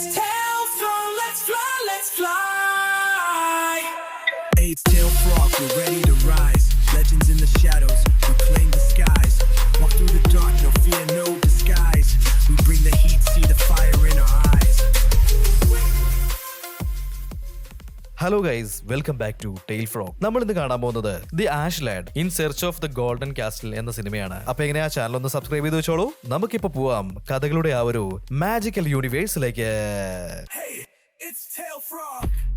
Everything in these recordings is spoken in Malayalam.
It's Tailphone, let's fly, let's fly. Eight tail frog, we're ready hello guys welcome back to tail frog നമ്മൾ ഇന്ന് കാണാൻ പോകുന്നത് the ash lad in search of the golden castle എന്ന സിനിമയാണ്. അപ്പൊ എങ്ങനെ ആ ചാനൽ ഒന്ന് സബ്സ്ക്രൈബ് ചെയ്ത് വെച്ചോളൂ. നമുക്കിപ്പോ പോവാം കഥകളുടെ ആ ഒരു മാജിക്കൽ യൂണിവേഴ്സിലേക്ക് it's tail frog.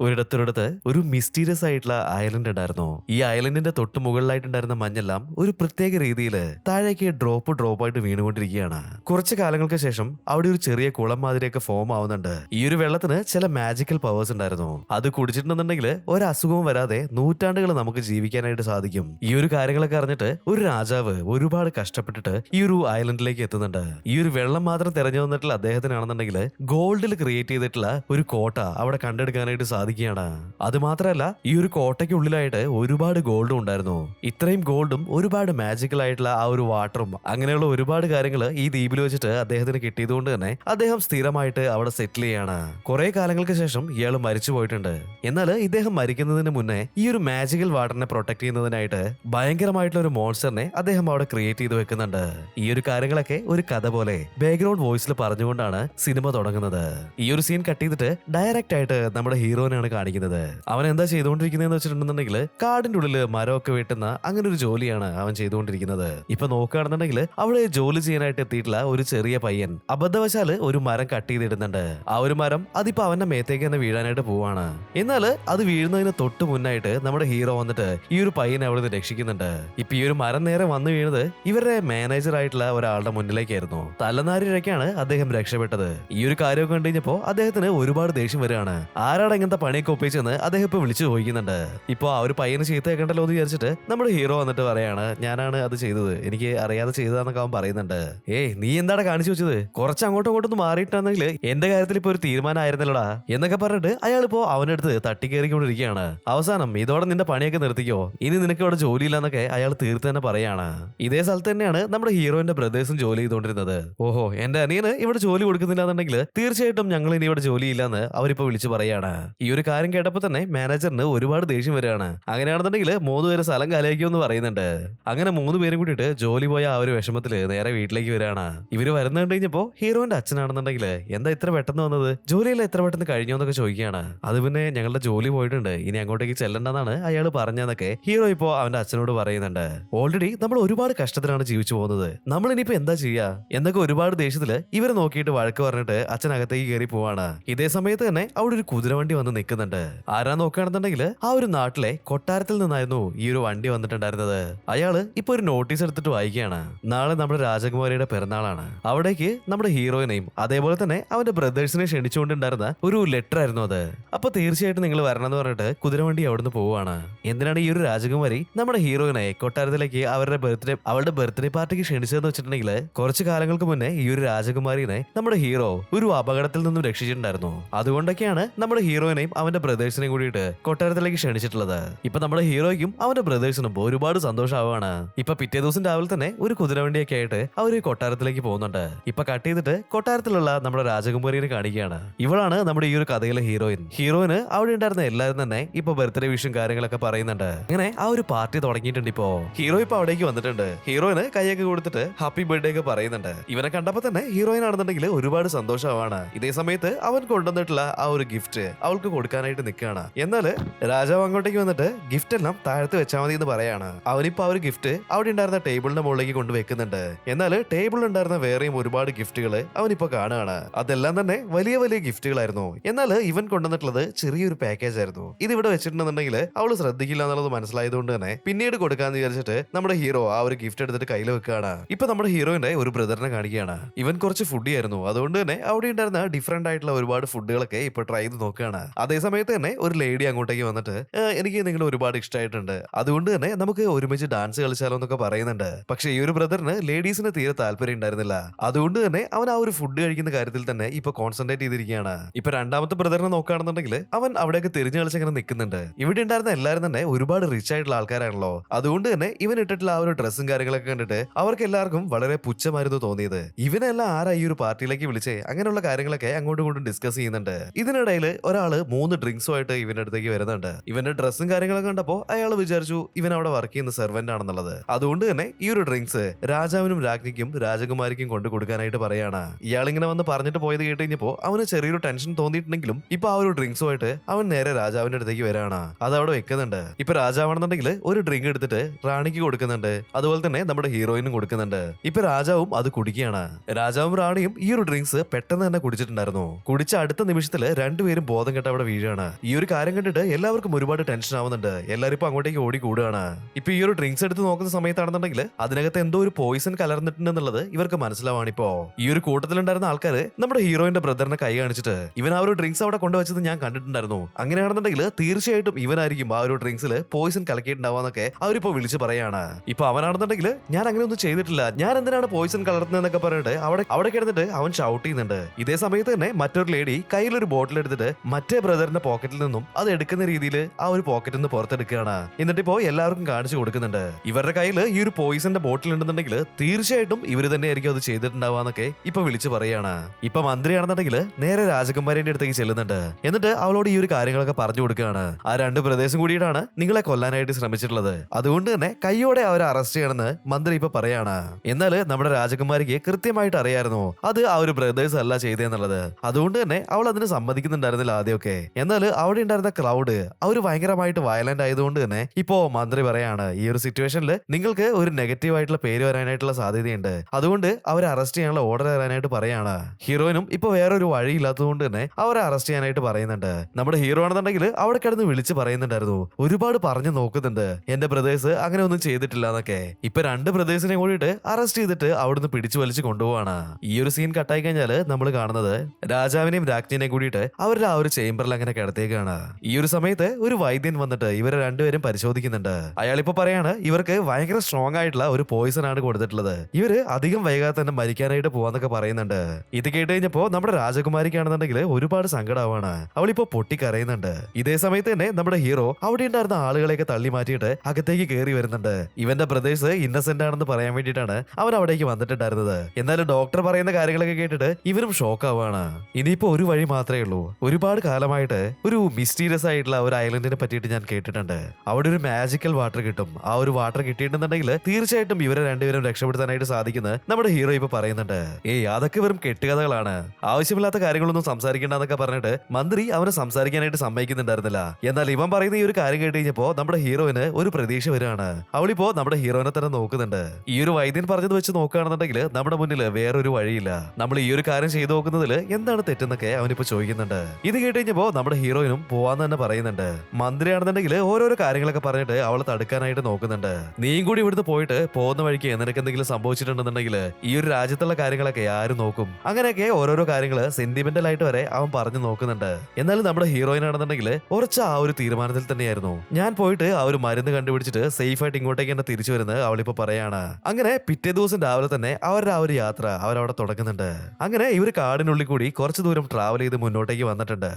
ഒരിടത്തൊരിടത്ത് ഒരു മിസ്റ്റീരിയസ് ആയിട്ടുള്ള ഐലൻഡ് ഉണ്ടായിരുന്നു. ഈ ഐലൻഡിന്റെ തൊട്ട് മുകളിലായിട്ടുണ്ടായിരുന്ന മഞ്ഞെല്ലാം ഒരു പ്രത്യേക രീതിയിൽ താഴേക്ക് ഡ്രോപ്പ് ഡ്രോപ്പ് ആയിട്ട് വീണുകൊണ്ടിരിക്കുകയാണ്. കുറച്ച് കാലങ്ങൾക്ക് ശേഷം അവിടെ ഒരു ചെറിയ കുളം മാതിരിയൊക്കെ ഫോം ആവുന്നുണ്ട്. ഈ ഒരു വെള്ളത്തിന് ചില മാജിക്കൽ പവേഴ്സ് ഉണ്ടായിരുന്നു. അത് കുടിച്ചിട്ടുണ്ടെന്നുണ്ടെങ്കിൽ ഒരു അസുഖവും വരാതെ നൂറ്റാണ്ടുകൾ നമുക്ക് ജീവിക്കാനായിട്ട് സാധിക്കും. ഈ ഒരു കാര്യങ്ങളൊക്കെ അറിഞ്ഞിട്ട് ഒരു രാജാവ് ഒരുപാട് കഷ്ടപ്പെട്ടിട്ട് ഈ ഒരു ഐലൻഡിലേക്ക് എത്തുന്നുണ്ട്. ഈ ഒരു വെള്ളം മാത്രം തെരഞ്ഞു വന്നിട്ടുള്ള അദ്ദേഹത്തിനാണെന്നുണ്ടെങ്കിൽ ഗോൾഡിൽ ക്രിയേറ്റ് ചെയ്തിട്ടുള്ള ഒരു കോട്ട അവിടെ കണ്ടെടുക്കാനായിട്ട് സാധിക്കുകയാണ്. അത് മാത്രമല്ല ഈ ഒരു കോട്ടയ്ക്കുള്ളിലായിട്ട് ഒരുപാട് ഗോൾഡും ഉണ്ടായിരുന്നു. ഇത്രയും ഗോൾഡും ഒരുപാട് മാജിക്കൽ ആയിട്ടുള്ള ആ ഒരു വാട്ടറും അങ്ങനെയുള്ള ഒരുപാട് കാര്യങ്ങൾ ഈ ദ്വീപിൽ വെച്ചിട്ട് അദ്ദേഹത്തിന് കിട്ടിയതുകൊണ്ട് തന്നെ അദ്ദേഹം സ്ഥിരമായിട്ട് അവിടെ സെറ്റിൽ ചെയ്യാണ്. കുറെ കാലങ്ങൾക്ക് ശേഷം ഇയാൾ മരിച്ചു പോയിട്ടുണ്ട്. എന്നാൽ ഇദ്ദേഹം മരിക്കുന്നതിന് മുന്നേ ഈ ഒരു മാജിക്കൽ വാട്ടറിനെ പ്രൊട്ടക്ട് ചെയ്യുന്നതിനായിട്ട് ഭയങ്കരമായിട്ടുള്ള ഒരു മോൺസ്റ്ററിനെ അദ്ദേഹം അവിടെ ക്രിയേറ്റ് ചെയ്ത് വെക്കുന്നുണ്ട്. ഈ ഒരു കാര്യങ്ങളൊക്കെ ഒരു കഥ പോലെ ബാക്ക്ഗ്രൗണ്ട് വോയിസിൽ പറഞ്ഞുകൊണ്ടാണ് സിനിമ തുടങ്ങുന്നത്. ഈ ഒരു സീൻ കട്ട് ചെയ്തിട്ട് ഡയറക്റ്റ് ആയിട്ട് നമ്മുടെ ഹീറോനെയാണ് കാണിക്കുന്നത്. അവൻ എന്താ ചെയ്തുകൊണ്ടിരിക്കുന്നതെന്ന് വെച്ചിട്ടുണ്ടെന്നുണ്ടെങ്കിൽ കാടിന്റെ ഉള്ളിൽ മരമൊക്കെ വെട്ടുന്ന അങ്ങനെ ഒരു ജോലിയാണ് അവൻ ചെയ്തുകൊണ്ടിരിക്കുന്നത്. ഇപ്പൊ നോക്കുകയാണെന്നുണ്ടെങ്കിൽ അവിടെ ജോലി ചെയ്യാനായിട്ട് എത്തിയിട്ടുള്ള ഒരു ചെറിയ പയ്യൻ അബദ്ധവശാൽ ഒരു മരം കട്ട് ചെയ്തിടുന്നുണ്ട്. ആ ഒരു മരം അതിപ്പോ അവന്റെ മേത്തേക്ക് തന്നെ വീഴാനായിട്ട് പോവാണ്. എന്നാൽ അത് വീഴുന്നതിന് തൊട്ട് മുന്നായിട്ട് നമ്മുടെ ഹീറോ വന്നിട്ട് ഈ ഒരു പയ്യനെ അവിടെ നിന്ന് രക്ഷിക്കുന്നുണ്ട്. ഇപ്പൊ ഈ ഒരു മരം നേരെ വന്നു വീണത് ഇവരുടെ മാനേജർ ആയിട്ടുള്ള ഒരാളുടെ മുന്നിലേക്കായിരുന്നു. തലനാരിഴക്കാണ് അദ്ദേഹം രക്ഷപ്പെട്ടത്. ഈ ഒരു കാര്യമൊക്കെ കണ്ടു കഴിഞ്ഞപ്പോ അദ്ദേഹത്തിന് ഒരുപാട് ദേഷ്യം വരികയാണ്. ആരാടാ ഇങ്ങനത്തെ പണിയൊക്കെ ഒപ്പിച്ചെന്ന് അദ്ദേഹം ഇപ്പൊ വിളിച്ചു ചോദിക്കുന്നുണ്ട്. ഇപ്പൊ ആ ഒരു പയ്യന് ചീത്തയാക്കണ്ടല്ലോ എന്ന് വിചാരിച്ചിട്ട് നമ്മുടെ ഹീറോ വന്നിട്ട് പറയാണ് ഞാനാണ് അത് ചെയ്തത്. എനിക്ക് അറിയാതെ ചെയ്തതാന്നൊക്കെ അവൻ പറയുന്നുണ്ട്. ഏയ് നീ എന്താണ് കാണിച്ചു വെച്ചത്? കുറച്ച് അങ്ങോട്ടും ഇങ്ങോട്ടും മാറിയിട്ടാണെങ്കിൽ എന്റെ കാര്യത്തിൽ ഇപ്പൊ ഒരു തീരുമാനമായിരുന്നല്ലോടാ? എന്നൊക്കെ പറഞ്ഞിട്ട് അയാൾ ഇപ്പോ അവനടുത്ത് തട്ടിക്കേറിക്കൊണ്ടിരിക്കുകയാണ്. അവസാനം ഇതോടെ നിന്റെ പണിയൊക്കെ നിർത്തിക്കോ. ഇനി നിനക്ക് ഇവിടെ ജോലിയില്ല എന്നൊക്കെ അയാൾ തീർത്ത് തന്നെ പറയാണ്. ഇതേ സ്ഥലത്ത് തന്നെയാണ് നമ്മുടെ ഹീറോയിന്റെ ബ്രദേഴ്സും ജോലി ചെയ്തുകൊണ്ടിരുന്നത്. ഓഹോ എന്റെ അനിയന് ഇവിടെ ജോലി കൊടുക്കുന്നില്ല എന്നുണ്ടെങ്കിൽ തീർച്ചയായിട്ടും ഞങ്ങൾ ഇനി ഇവിടെ ജോലിയില്ലെന്ന് അവരിപ്പോ വിളിച്ചു പറയാണ്. ഈ ഒരു കാര്യം കേട്ടപ്പോ തന്നെ മാനേജറിന് ഒരുപാട് ദേഷ്യം വരികയാണ്. അങ്ങനെയാണെന്നുണ്ടെങ്കിൽ മൂന്ന് പേര് സ്ഥലം കലയിക്കുമെന്ന് പറയുന്നുണ്ട്. അങ്ങനെ മൂന്ന് പേരും കൂടിയിട്ട് ജോലി പോയ ആ ഒരു വിഷമത്തിൽ നേരെ വീട്ടിലേക്ക് വരികയാണ്. ഇവർ വരുന്നുണ്ട് കഴിഞ്ഞപ്പോ ഹീറോന്റെ അച്ഛനാണെന്നുണ്ടെങ്കിൽ എന്താ ഇത്ര പെട്ടെന്ന് വന്നത്? ജോലിയെല്ലാം ഇത്ര പെട്ടെന്ന് കഴിഞ്ഞോ? എന്നൊക്കെ ചോദിക്കുകയാണ്. അത് പിന്നെ ഞങ്ങളുടെ ജോലി പോയിട്ടുണ്ട്. ഇനി അങ്ങോട്ടേക്ക് ചെല്ലണ്ടെന്നാണ് അയാൾ പറഞ്ഞതെന്നൊക്കെ ഹീറോ ഇപ്പോ അവന്റെ അച്ഛനോട് പറയുന്നുണ്ട്. ഓൾറെഡി നമ്മൾ ഒരുപാട് കഷ്ടത്തിലാണ് ജീവിച്ചു പോകുന്നത്. നമ്മൾ ഇനിയിപ്പോ എന്താ ചെയ്യാ? എന്നൊക്കെ ഒരുപാട് ദേഷ്യത്തിൽ ഇവരെ നോക്കിയിട്ട് വഴക്ക് പറഞ്ഞിട്ട് അച്ഛനകത്തേക്ക് കയറി പോവാണ്. ഇതേ സമയത്ത് തന്നെ അവിടെ ഒരു കുതിരവണ്ടി വന്ന് നിൽക്കുന്നുണ്ട്. ആരാ നോക്കുകയാണെന്നുണ്ടെങ്കിൽ ആ ഒരു നാട്ടിലെ കൊട്ടാരത്തിൽ നിന്നായിരുന്നു ഈ ഒരു വണ്ടി വന്നിട്ടുണ്ടായിരുന്നത്. അയാൾ ഇപ്പൊ ഒരു നോട്ടീസ് എടുത്തിട്ട് വായിക്കുകയാണ്. നാളെ നമ്മുടെ രാജകുമാരിയുടെ പിറന്നാളാണ്. അവിടേക്ക് നമ്മുടെ ഹീറോയിനെയും അതേപോലെ തന്നെ അവന്റെ ബ്രദേഴ്സിനെ ക്ഷണിച്ചുകൊണ്ടുണ്ടായിരുന്ന ഒരു ലെറ്റർ ആയിരുന്നു അത്. അപ്പൊ തീർച്ചയായിട്ടും നിങ്ങൾ വരണം എന്ന് പറഞ്ഞിട്ട് കുതിരവണ്ടി അവിടുന്ന് പോവാണ് എന്തിനാണ് ഈ ഒരു രാജകുമാരി നമ്മുടെ ഹീറോയിനെ കൊട്ടാരത്തിലേക്ക് അവരുടെ ബർത്ത്ഡേ അവളുടെ ബർത്ത്ഡേ പാർട്ടിക്ക് ക്ഷണിച്ചതെന്ന് വെച്ചിട്ടുണ്ടെങ്കിൽ കുറച്ച് കാലങ്ങൾക്ക് മുന്നേ ഈ ഒരു രാജകുമാരിനെ നമ്മുടെ ഹീറോ ഒരു അപകടത്തിൽ നിന്നും രക്ഷിച്ചിട്ടുണ്ടായിരുന്നു. അതുകൊണ്ടൊക്കെയാണ് നമ്മുടെ ഹീറോയിനെയും അവന്റെ ബ്രദേഴ്സിനെയും കൂടിയിട്ട് കൊട്ടാരത്തിലേക്ക് ക്ഷണിച്ചിട്ടുള്ളത്. ഇപ്പൊ നമ്മുടെ ഹീറോയ്ക്കും അവന്റെ ബ്രദേഴ്സിനും ഒരുപാട് സന്തോഷമാവാണ്. ഇപ്പൊ പിറ്റേ ദിവസം രാവിലെ തന്നെ ഒരു കുതിരവണ്ടിയൊക്കെ ആയിട്ട് അവർ കൊട്ടാരത്തിലേക്ക് പോകുന്നുണ്ട്. ഇപ്പൊ കട്ട് ചെയ്തിട്ട് കൊട്ടാരത്തിലുള്ള നമ്മുടെ രാജകുമാരിയെ കാണിക്കുകയാണ്. ഇവളാണ് നമ്മുടെ ഈ ഒരു കഥയിലെ ഹീറോയിൻ. ഹീറോയിന് അവിടെ ഉണ്ടായിരുന്ന എല്ലാവരും തന്നെ ഇപ്പൊ ബർത്ത്ഡേ വിഷും കാര്യങ്ങളൊക്കെ പറയുന്നുണ്ട്. അങ്ങനെ ആ ഒരു പാർട്ടി തുടങ്ങിയിട്ടുണ്ട് ഇപ്പോ. ഹീറോ ഇപ്പൊ അവിടേക്ക് വന്നിട്ടുണ്ട്. ഹീറോയിന് കൈയൊക്കെ കൊടുത്തിട്ട് ഹാപ്പി ബർത്ത്ഡേ ഒക്കെ പറയുന്നുണ്ട്. ഇവനെ കണ്ടപ്പോ തന്നെ ഹീറോയിൻ ആണെന്നുണ്ടെങ്കിൽ ഒരുപാട് സന്തോഷമാണ് ഇതേ സമയത്ത് അവൻ കൊണ്ടുവന്നിട്ടുള്ള ആ ഒരു ഗിഫ്റ്റ് അവൾക്ക് കൊടുക്കാനായിട്ട് നിൽക്കുകയാണ് എന്നാൽ രാജാവ് അങ്ങോട്ടേക്ക് വന്നിട്ട് ഗിഫ്റ്റ് എല്ലാം താഴത്ത് വെച്ചാൽ മതി എന്ന് പറയാണ്. അവനിപ്പോ ആ ഒരു ഗിഫ്റ്റ് അവിടെ ഉണ്ടായിരുന്ന ടേബിളിന്റെ മുകളിലേക്ക് കൊണ്ടുവെക്കുന്നുണ്ട് എന്നാൽ ടേബിളിൽ ഉണ്ടായിരുന്ന വേറെയും ഒരുപാട് ഗിഫ്റ്റുകൾ അവനിപ്പോ കാണുകയാണ് അതെല്ലാം തന്നെ വലിയ വലിയ ഗിഫ്റ്റുകളായിരുന്നു എന്നാൽ ഇവൻ കൊണ്ടുവന്നിട്ടുള്ളത് ചെറിയൊരു പാക്കേജ് ആയിരുന്നു. ഇത് ഇവിടെ വെച്ചിട്ടുണ്ടെന്നുണ്ടെങ്കിൽ അവൾ ശ്രദ്ധിക്കില്ല എന്നുള്ളത് മനസ്സിലായതുകൊണ്ട് തന്നെ പിന്നീട് കൊടുക്കാന്ന് വിചാരിച്ചിട്ട് നമ്മുടെ ഹീറോ ആ ഒരു ഗിഫ്റ്റ് എടുത്തിട്ട് കയ്യിൽ വെക്കുകയാണ്. ഇപ്പൊ നമ്മുടെ ഹീറോയിന്റെ ഒരു ബ്രദറിനെ കാണിക്കുകയാണ്. ഇവൻ കുറച്ച് ഫുഡി ആയിരുന്നു. അതുകൊണ്ട് തന്നെ അവിടെ ഉണ്ടായിരുന്ന ഡിഫറെന്റ് ആയിട്ടുള്ള ഒരുപാട് ഫുഡുകളൊക്കെ ഇപ്പൊ ട്രൈ ചെയ്ത് നോക്കുകയാണ്. അത് സമയത്ത് തന്നെ ഒരു ലേഡി അങ്ങോട്ടേക്ക് വന്നിട്ട് എനിക്ക് നിങ്ങൾ ഒരുപാട് ഇഷ്ടമായിട്ടുണ്ട് അതുകൊണ്ട് തന്നെ നമുക്ക് ഒരുമിച്ച് ഡാൻസ് കളിച്ചാലോ എന്നൊക്കെ പറയുന്നുണ്ട്. പക്ഷേ ഈ ഒരു ബ്രദറിന് ലേഡീസിന് തീരെ താല്പര്യം ഉണ്ടായിരുന്നില്ല. അതുകൊണ്ട് തന്നെ അവൻ ആ ഒരു ഫുഡ് കഴിക്കുന്ന കാര്യത്തിൽ തന്നെ ഇപ്പൊ കോൺസെൻട്രേറ്റ് ചെയ്തിരിക്കുകയാണ്. ഇപ്പൊ രണ്ടാമത്തെ ബ്രദറിനെ നോക്കുകയാണെന്നുണ്ടെങ്കിൽ അവൻ അവിടെയൊക്കെ തിരിഞ്ഞു കളിച്ച് ഇങ്ങനെ നിൽക്കുന്നുണ്ട്. ഇവിടെ ഉണ്ടായിരുന്ന എല്ലാവരും തന്നെ ഒരുപാട് റിച്ച് ആയിട്ടുള്ള ആൾക്കാരാണല്ലോ. അതുകൊണ്ട് തന്നെ ഇവൻ ഇട്ടിട്ടുള്ള ആ ഒരു ഡ്രസ്സും കാര്യങ്ങളൊക്കെ കണ്ടിട്ട് അവർക്ക് എല്ലാവർക്കും വളരെ പുച്ഛമായിരുന്നു തോന്നിയത്. ഇവനെല്ലാം ആരാ ഈ ഒരു പാർട്ടിയിലേക്ക് വിളിച്ചേ? അങ്ങനെയുള്ള കാര്യങ്ങളൊക്കെ അങ്ങോട്ടും ഇങ്ങോട്ടും ഡിസ്കസ് ചെയ്യുന്നുണ്ട്. ഇതിനിടയിൽ ഒരാൾ മൂന്ന് ഡ്രിങ്ക്സുമായിട്ട് ഇവന്റെ അടുത്തേക്ക് വരുന്നുണ്ട്. ഇവന്റെ ഡ്രസ്സും കാര്യങ്ങളും കണ്ടപ്പോ അയാൾ വിചാരിച്ചു ഇവൻ അവിടെ വർക്ക് ചെയ്യുന്ന സെർവന്റ് ആണെന്നുള്ളത്. അതുകൊണ്ട് തന്നെ ഈ ഒരു ഡ്രിങ്ക്സ് രാജാവിനും രാജ്ഞിക്കും രാജകുമാരിക്കും കൊണ്ടു കൊടുക്കാനായിട്ട് പറയാണ്. ഇയാളിങ്ങനെ വന്ന് പറഞ്ഞിട്ട് പോയത് കേട്ട് കഴിഞ്ഞപ്പോ അവന് ചെറിയൊരു ടെൻഷൻ തോന്നിയിട്ടുണ്ടെങ്കിലും ഇപ്പൊ ആ ഒരു ഡ്രിങ്ക്സുമായിട്ട് അവൻ നേരെ രാജാവിന്റെ അടുത്തേക്ക് വരാണ്. അത് അവിടെ വെക്കുന്നുണ്ട്. ഇപ്പൊ രാജാവാണെന്നുണ്ടെങ്കിൽ ഒരു ഡ്രിങ്ക് എടുത്തിട്ട് റാണിക്ക് കൊടുക്കുന്നുണ്ട്. അതുപോലെ തന്നെ നമ്മുടെ ഹീറോയിനും കൊടുക്കുന്നുണ്ട്. ഇപ്പൊ രാജാവും അത് കുടിക്കുകയാണ്. രാജാവും റാണിയും ഈ ഒരു ഡ്രിങ്ക്സ് പെട്ടെന്ന് തന്നെ കുടിച്ചിട്ടുണ്ടായിരുന്നു. കുടിച്ച അടുത്ത നിമിഷത്തിൽ രണ്ടുപേരും ബോധം കെട്ട് അവിടെ വീഴാണ്. ഈ ഒരു കാര്യം കണ്ടിട്ട് എല്ലാവർക്കും ഒരുപാട് ടെൻഷൻ ആവുന്നുണ്ട്. എല്ലാവരും ഇപ്പൊ അങ്ങോട്ടേക്ക് ഓടി കൂടുകയാണ്. ഇപ്പൊ ഈ ഒരു ഡ്രിങ്ക്സ് എടുത്ത് നോക്കുന്ന സമയത്താണെന്നുണ്ടെങ്കിൽ അതിനകത്ത് എന്തോ ഒരു പോയിസൺ കലർന്നിട്ടുണ്ടെന്നുള്ളത് ഇവർക്ക് മനസ്സിലാവാണിപ്പോ. ഈ ഒരു കൂട്ടത്തിലുണ്ടായിരുന്ന ആൾക്കാര് നമ്മുടെ ഹീറോയിന്റെ ബ്രദറിനെ കൈ കാണിച്ചിട്ട് ഇവൻ ആ ഒരു ഡ്രിങ്ക്സ് അവിടെ കൊണ്ടുവച്ചത് ഞാൻ കണ്ടിട്ടുണ്ടായിരുന്നു. അങ്ങനെയാണെന്നുണ്ടെങ്കിൽ തീർച്ചയായിട്ടും ഇവനായിരിക്കും ആ ഒരു ഡ്രിങ്ക്സിൽ പോയിസൺ കലക്കിയിട്ടുണ്ടാവാന്നൊക്കെ അവരിപ്പോ വിളിച്ച് പറയാണ്. ഇപ്പൊ അവനാണെന്നുണ്ടെങ്കിൽ ഞാൻ അങ്ങനെ ഒന്നും ചെയ്തിട്ടില്ല. ഞാൻ എന്തിനാണ് പോയിസൺ കലർത്തുന്നതെന്നൊക്കെ പറഞ്ഞിട്ട് അവിടെ അവിടെ കിടന്നിട്ട് അവൻ ഷൗട്ട് ചെയ്യുന്നുണ്ട്. ഇതേ സമയത്ത് തന്നെ മറ്റൊരു ലേഡി കയ്യിലൊരു ബോട്ടിൽ എടുത്തിട്ട് മറ്റേ ബ്രദറിന്റെ പോക്കറ്റിൽ നിന്നും അത് എടുക്കുന്ന രീതിയിൽ ആ ഒരു പോക്കറ്റിൽ നിന്ന് പുറത്തെടുക്കുകയാണ്. എന്നിട്ട് ഇപ്പോ എല്ലാവർക്കും കാണിച്ചു കൊടുക്കുന്നുണ്ട്. ഇവരുടെ കയ്യിൽ ഈ ഒരു പോയിസന്റെ ബോട്ടിൽ ഉണ്ടെന്നുണ്ടെങ്കിൽ തീർച്ചയായിട്ടും ഇവർ തന്നെയായിരിക്കും അത് ചെയ്തിട്ടുണ്ടാവാന്നൊക്കെ ഇപ്പൊ വിളിച്ചു പറയാണ്. ഇപ്പൊ മന്ത്രിയാണെന്നുണ്ടെങ്കിൽ നേരെ രാജകുമാരിന്റെ അടുത്തേക്ക് ചെല്ലുന്നുണ്ട്. എന്നിട്ട് അവളോട് ഈ ഒരു കാര്യങ്ങളൊക്കെ പറഞ്ഞു കൊടുക്കുകയാണ്. ആ രണ്ട് പ്രദേശം കൂടിയിട്ടാണ് നിങ്ങളെ കൊല്ലാനായിട്ട് ശ്രമിച്ചിട്ടുള്ളത്. അതുകൊണ്ട് തന്നെ കൈയോടെ അവരെ അറസ്റ്റ് ചെയ്യണമെന്ന് മന്ത്രി ഇപ്പൊ പറയാണ്. എന്നാൽ നമ്മുടെ രാജകുമാരിക്ക് കൃത്യമായിട്ട് അറിയായിരുന്നു. അത് ആ ഒരു ബ്രദേഴ്സ് അല്ല ചെയ്തതെന്നുള്ളത്. അതുകൊണ്ട് തന്നെ അവൾ അതിന് സമ്മതിക്കുന്നുണ്ടായിരുന്നില്ല ആദ്യമൊക്കെ. എന്നാൽ അവിടെ ഉണ്ടായിരുന്ന ക്രൗഡ് അവർ ഭയങ്കരമായിട്ട് വയലന്റ് ആയതുകൊണ്ട് തന്നെ ഇപ്പോ മന്ത്രി പറയാണ് ഈ ഒരു സിറ്റുവേഷനിൽ നിങ്ങൾക്ക് ഒരു നെഗറ്റീവ് ആയിട്ടുള്ള പേര് വരാനായിട്ടുള്ള സാധ്യതയുണ്ട്. അതുകൊണ്ട് അവരെ അറസ്റ്റ് ചെയ്യാനുള്ള ഓർഡർ തരാനായിട്ട് പറയാണ്. ഹീറോയിനും ഇപ്പൊ വേറൊരു വഴി ഇല്ലാത്തതുകൊണ്ട് തന്നെ അവരെ അറസ്റ്റ് ചെയ്യാനായിട്ട് പറയുന്നുണ്ട്. നമ്മുടെ ഹീറോ ആണെന്നുണ്ടെങ്കിൽ അവിടെ കിടന്ന് വിളിച്ച് പറയുന്നുണ്ടായിരുന്നു. ഒരുപാട് പറഞ്ഞു നോക്കുന്നുണ്ട്. എന്റെ ബ്രദേഴ്സ് അങ്ങനെ ഒന്നും ചെയ്തിട്ടില്ല എന്നൊക്കെ. ഇപ്പൊ രണ്ട് ബ്രദേഴ്സിനെ കൂടിയിട്ട് അറസ്റ്റ് ചെയ്തിട്ട് അവിടുന്ന് പിടിച്ചു വലിച്ച് കൊണ്ടുപോവാണ്. ഈ ഒരു സീൻ കട്ടായി കഴിഞ്ഞാൽ നമ്മൾ കാണുന്നത് രാജാവിനെയും രാജ്ഞിനെയും കൂടിയിട്ട് അവരുടെ ആ ഒരു ചേംബറിൽ അങ്ങനെ കിടത്തേക്കാണ് ഈ ഒരു സമയത്ത് ഒരു വൈദ്യൻ വന്നിട്ട് ഇവരെ രണ്ടുപേരും പരിശോധിക്കുന്നുണ്ട്. അയാൾ ഇപ്പൊ പറയാണ് ഇവർക്ക് ഭയങ്കര സ്ട്രോങ് ആയിട്ടുള്ള ഒരു പോയിസൺ ആണ് കൊടുത്തിട്ടുള്ളത്. ഇവർ അധികം വൈകാതെ തന്നെ മരിക്കാനായിട്ട് പോവാന്നൊക്കെ പറയുന്നുണ്ട്. ഇത് കേട്ട് കഴിഞ്ഞപ്പോ നമ്മുടെ രാജകുമാരിക്കാണെന്നുണ്ടെങ്കിൽ ഒരുപാട് സങ്കടമാണ് അവളിപ്പോ പൊട്ടിക്കരയുന്നുണ്ട്. ഇതേ സമയത്ത് തന്നെ നമ്മുടെ ഹീറോ അവിടെ ഉണ്ടായിരുന്ന ആളുകളെയൊക്കെ തള്ളി മാറ്റിയിട്ട് അകത്തേക്ക് കയറി വരുന്നുണ്ട്. ഇവന്റെ ബ്രദേഴ്സ് ഇന്നസെന്റ് ആണെന്ന് പറയാൻ വേണ്ടിയിട്ടാണ് അവൻ അവിടേക്ക് വന്നിട്ടുണ്ടായിരുന്നത്. എന്നാലും ഡോക്ടർ പറയുന്ന കാര്യങ്ങളൊക്കെ കേട്ടിട്ട് ഇവരും ഷോക്ക് ആവാണ്. ഇനിയിപ്പോ ഒരു വഴി മാത്രമേ ഉള്ളൂ. ഒരുപാട് കാലമായിട്ട് ഒരു മിസ്റ്റീരിയസ് ആയിട്ടുള്ള ഒരു ഐലൻഡിനെ പറ്റിയിട്ട് ഞാൻ കേട്ടിട്ടുണ്ട്. അവിടെ ഒരു മാജിക്കൽ വാട്ടർ കിട്ടും. ആ ഒരു വാട്ടർ കിട്ടിയിട്ടുണ്ടെങ്കിൽ തീർച്ചയായിട്ടും ഇവരെ രണ്ടുപേരും രക്ഷപ്പെടുത്താനായിട്ട് സാധിക്കുന്നത് നമ്മുടെ ഹീറോ ഇപ്പൊ പറയുന്നുണ്ട്. ഏയ് അതൊക്കെ വെറും കെട്ടുകഥകളാണ്. ആവശ്യമില്ലാത്ത കാര്യങ്ങളൊന്നും സംസാരിക്കേണ്ടെന്നൊക്കെ പറഞ്ഞിട്ട് മന്ത്രി അവനെ സംസാരിക്കാനായിട്ട് സമ്മതിക്കുന്നുണ്ടായിരുന്നില്ല. എന്നാൽ ഇവൻ പറയുന്ന ഈ ഒരു കാര്യം കേട്ട് കഴിഞ്ഞപ്പോ നമ്മുടെ ഹീറോയിന് ഒരു പ്രതീക്ഷ വരികയാണ്. അവളിപ്പോ നമ്മുടെ ഹീറോനെ തന്നെ നോക്കുന്നുണ്ട്. ഈ ഒരു വൈദ്യൻ പറഞ്ഞത് വെച്ച് നോക്കുകയാണെന്നുണ്ടെങ്കിൽ നമ്മുടെ മുന്നിൽ വേറൊരു വഴിയില്ല. നമ്മൾ ഈ ഒരു കാര്യം ചെയ്തു നോക്കുന്നതിൽ എന്താണ് തെറ്റെന്നൊക്കെ അവനിപ്പോ ചോദിക്കുന്നുണ്ട്. ഇത് കേട്ട് കഴിഞ്ഞപ്പോ നമ്മുടെ ഹീറോയിനും പോവാന്ന് തന്നെ പറയുന്നുണ്ട്. മന്ത്രിയാണെന്നുണ്ടെങ്കിൽ ഓരോരോ കാര്യങ്ങളൊക്കെ പറഞ്ഞിട്ട് അവളെ തടുക്കാനായിട്ട് നോക്കുന്നുണ്ട്. നീയും കൂടി ഇവിടുന്ന് പോയിട്ട് പോകുന്ന വഴിക്ക് നിനക്ക് എന്തെങ്കിലും സംഭവിച്ചിട്ടുണ്ടെന്നുണ്ടെങ്കിൽ ഈ ഒരു രാജ്യത്തുള്ള കാര്യങ്ങളൊക്കെ ആരും നോക്കും? അങ്ങനെയൊക്കെ ഓരോരോ കാര്യങ്ങൾ സെന്റിമെന്റൽ ആയിട്ട് വരെ അവൻ പറഞ്ഞു നോക്കുന്നുണ്ട്. എന്നാലും നമ്മുടെ ഹീറോയിൻ ആണെന്നുണ്ടെങ്കിൽ ഉറച്ച ആ ഒരു തീരുമാനത്തിൽ തന്നെയായിരുന്നു. ഞാൻ പോയിട്ട് ആ ഒരു മരുന്ന് കണ്ടുപിടിച്ചിട്ട് സേഫ് ആയിട്ട് ഇങ്ങോട്ടേക്ക് തന്നെ തിരിച്ചു വരുന്നത് അവളിപ്പോ പറയാണ്. അങ്ങനെ പിറ്റേ ദിവസം രാവിലെ തന്നെ അവരുടെ ആ ഒരു യാത്ര അവരവിടെ തുടങ്ങുന്നുണ്ട്. അങ്ങനെ ഇവർ കാടിനുള്ളിൽ കൂടി കുറച്ച് ദൂരം ട്രാവൽ ചെയ്ത് മുന്നോട്ടേക്ക് വന്നിട്ടുണ്ട്.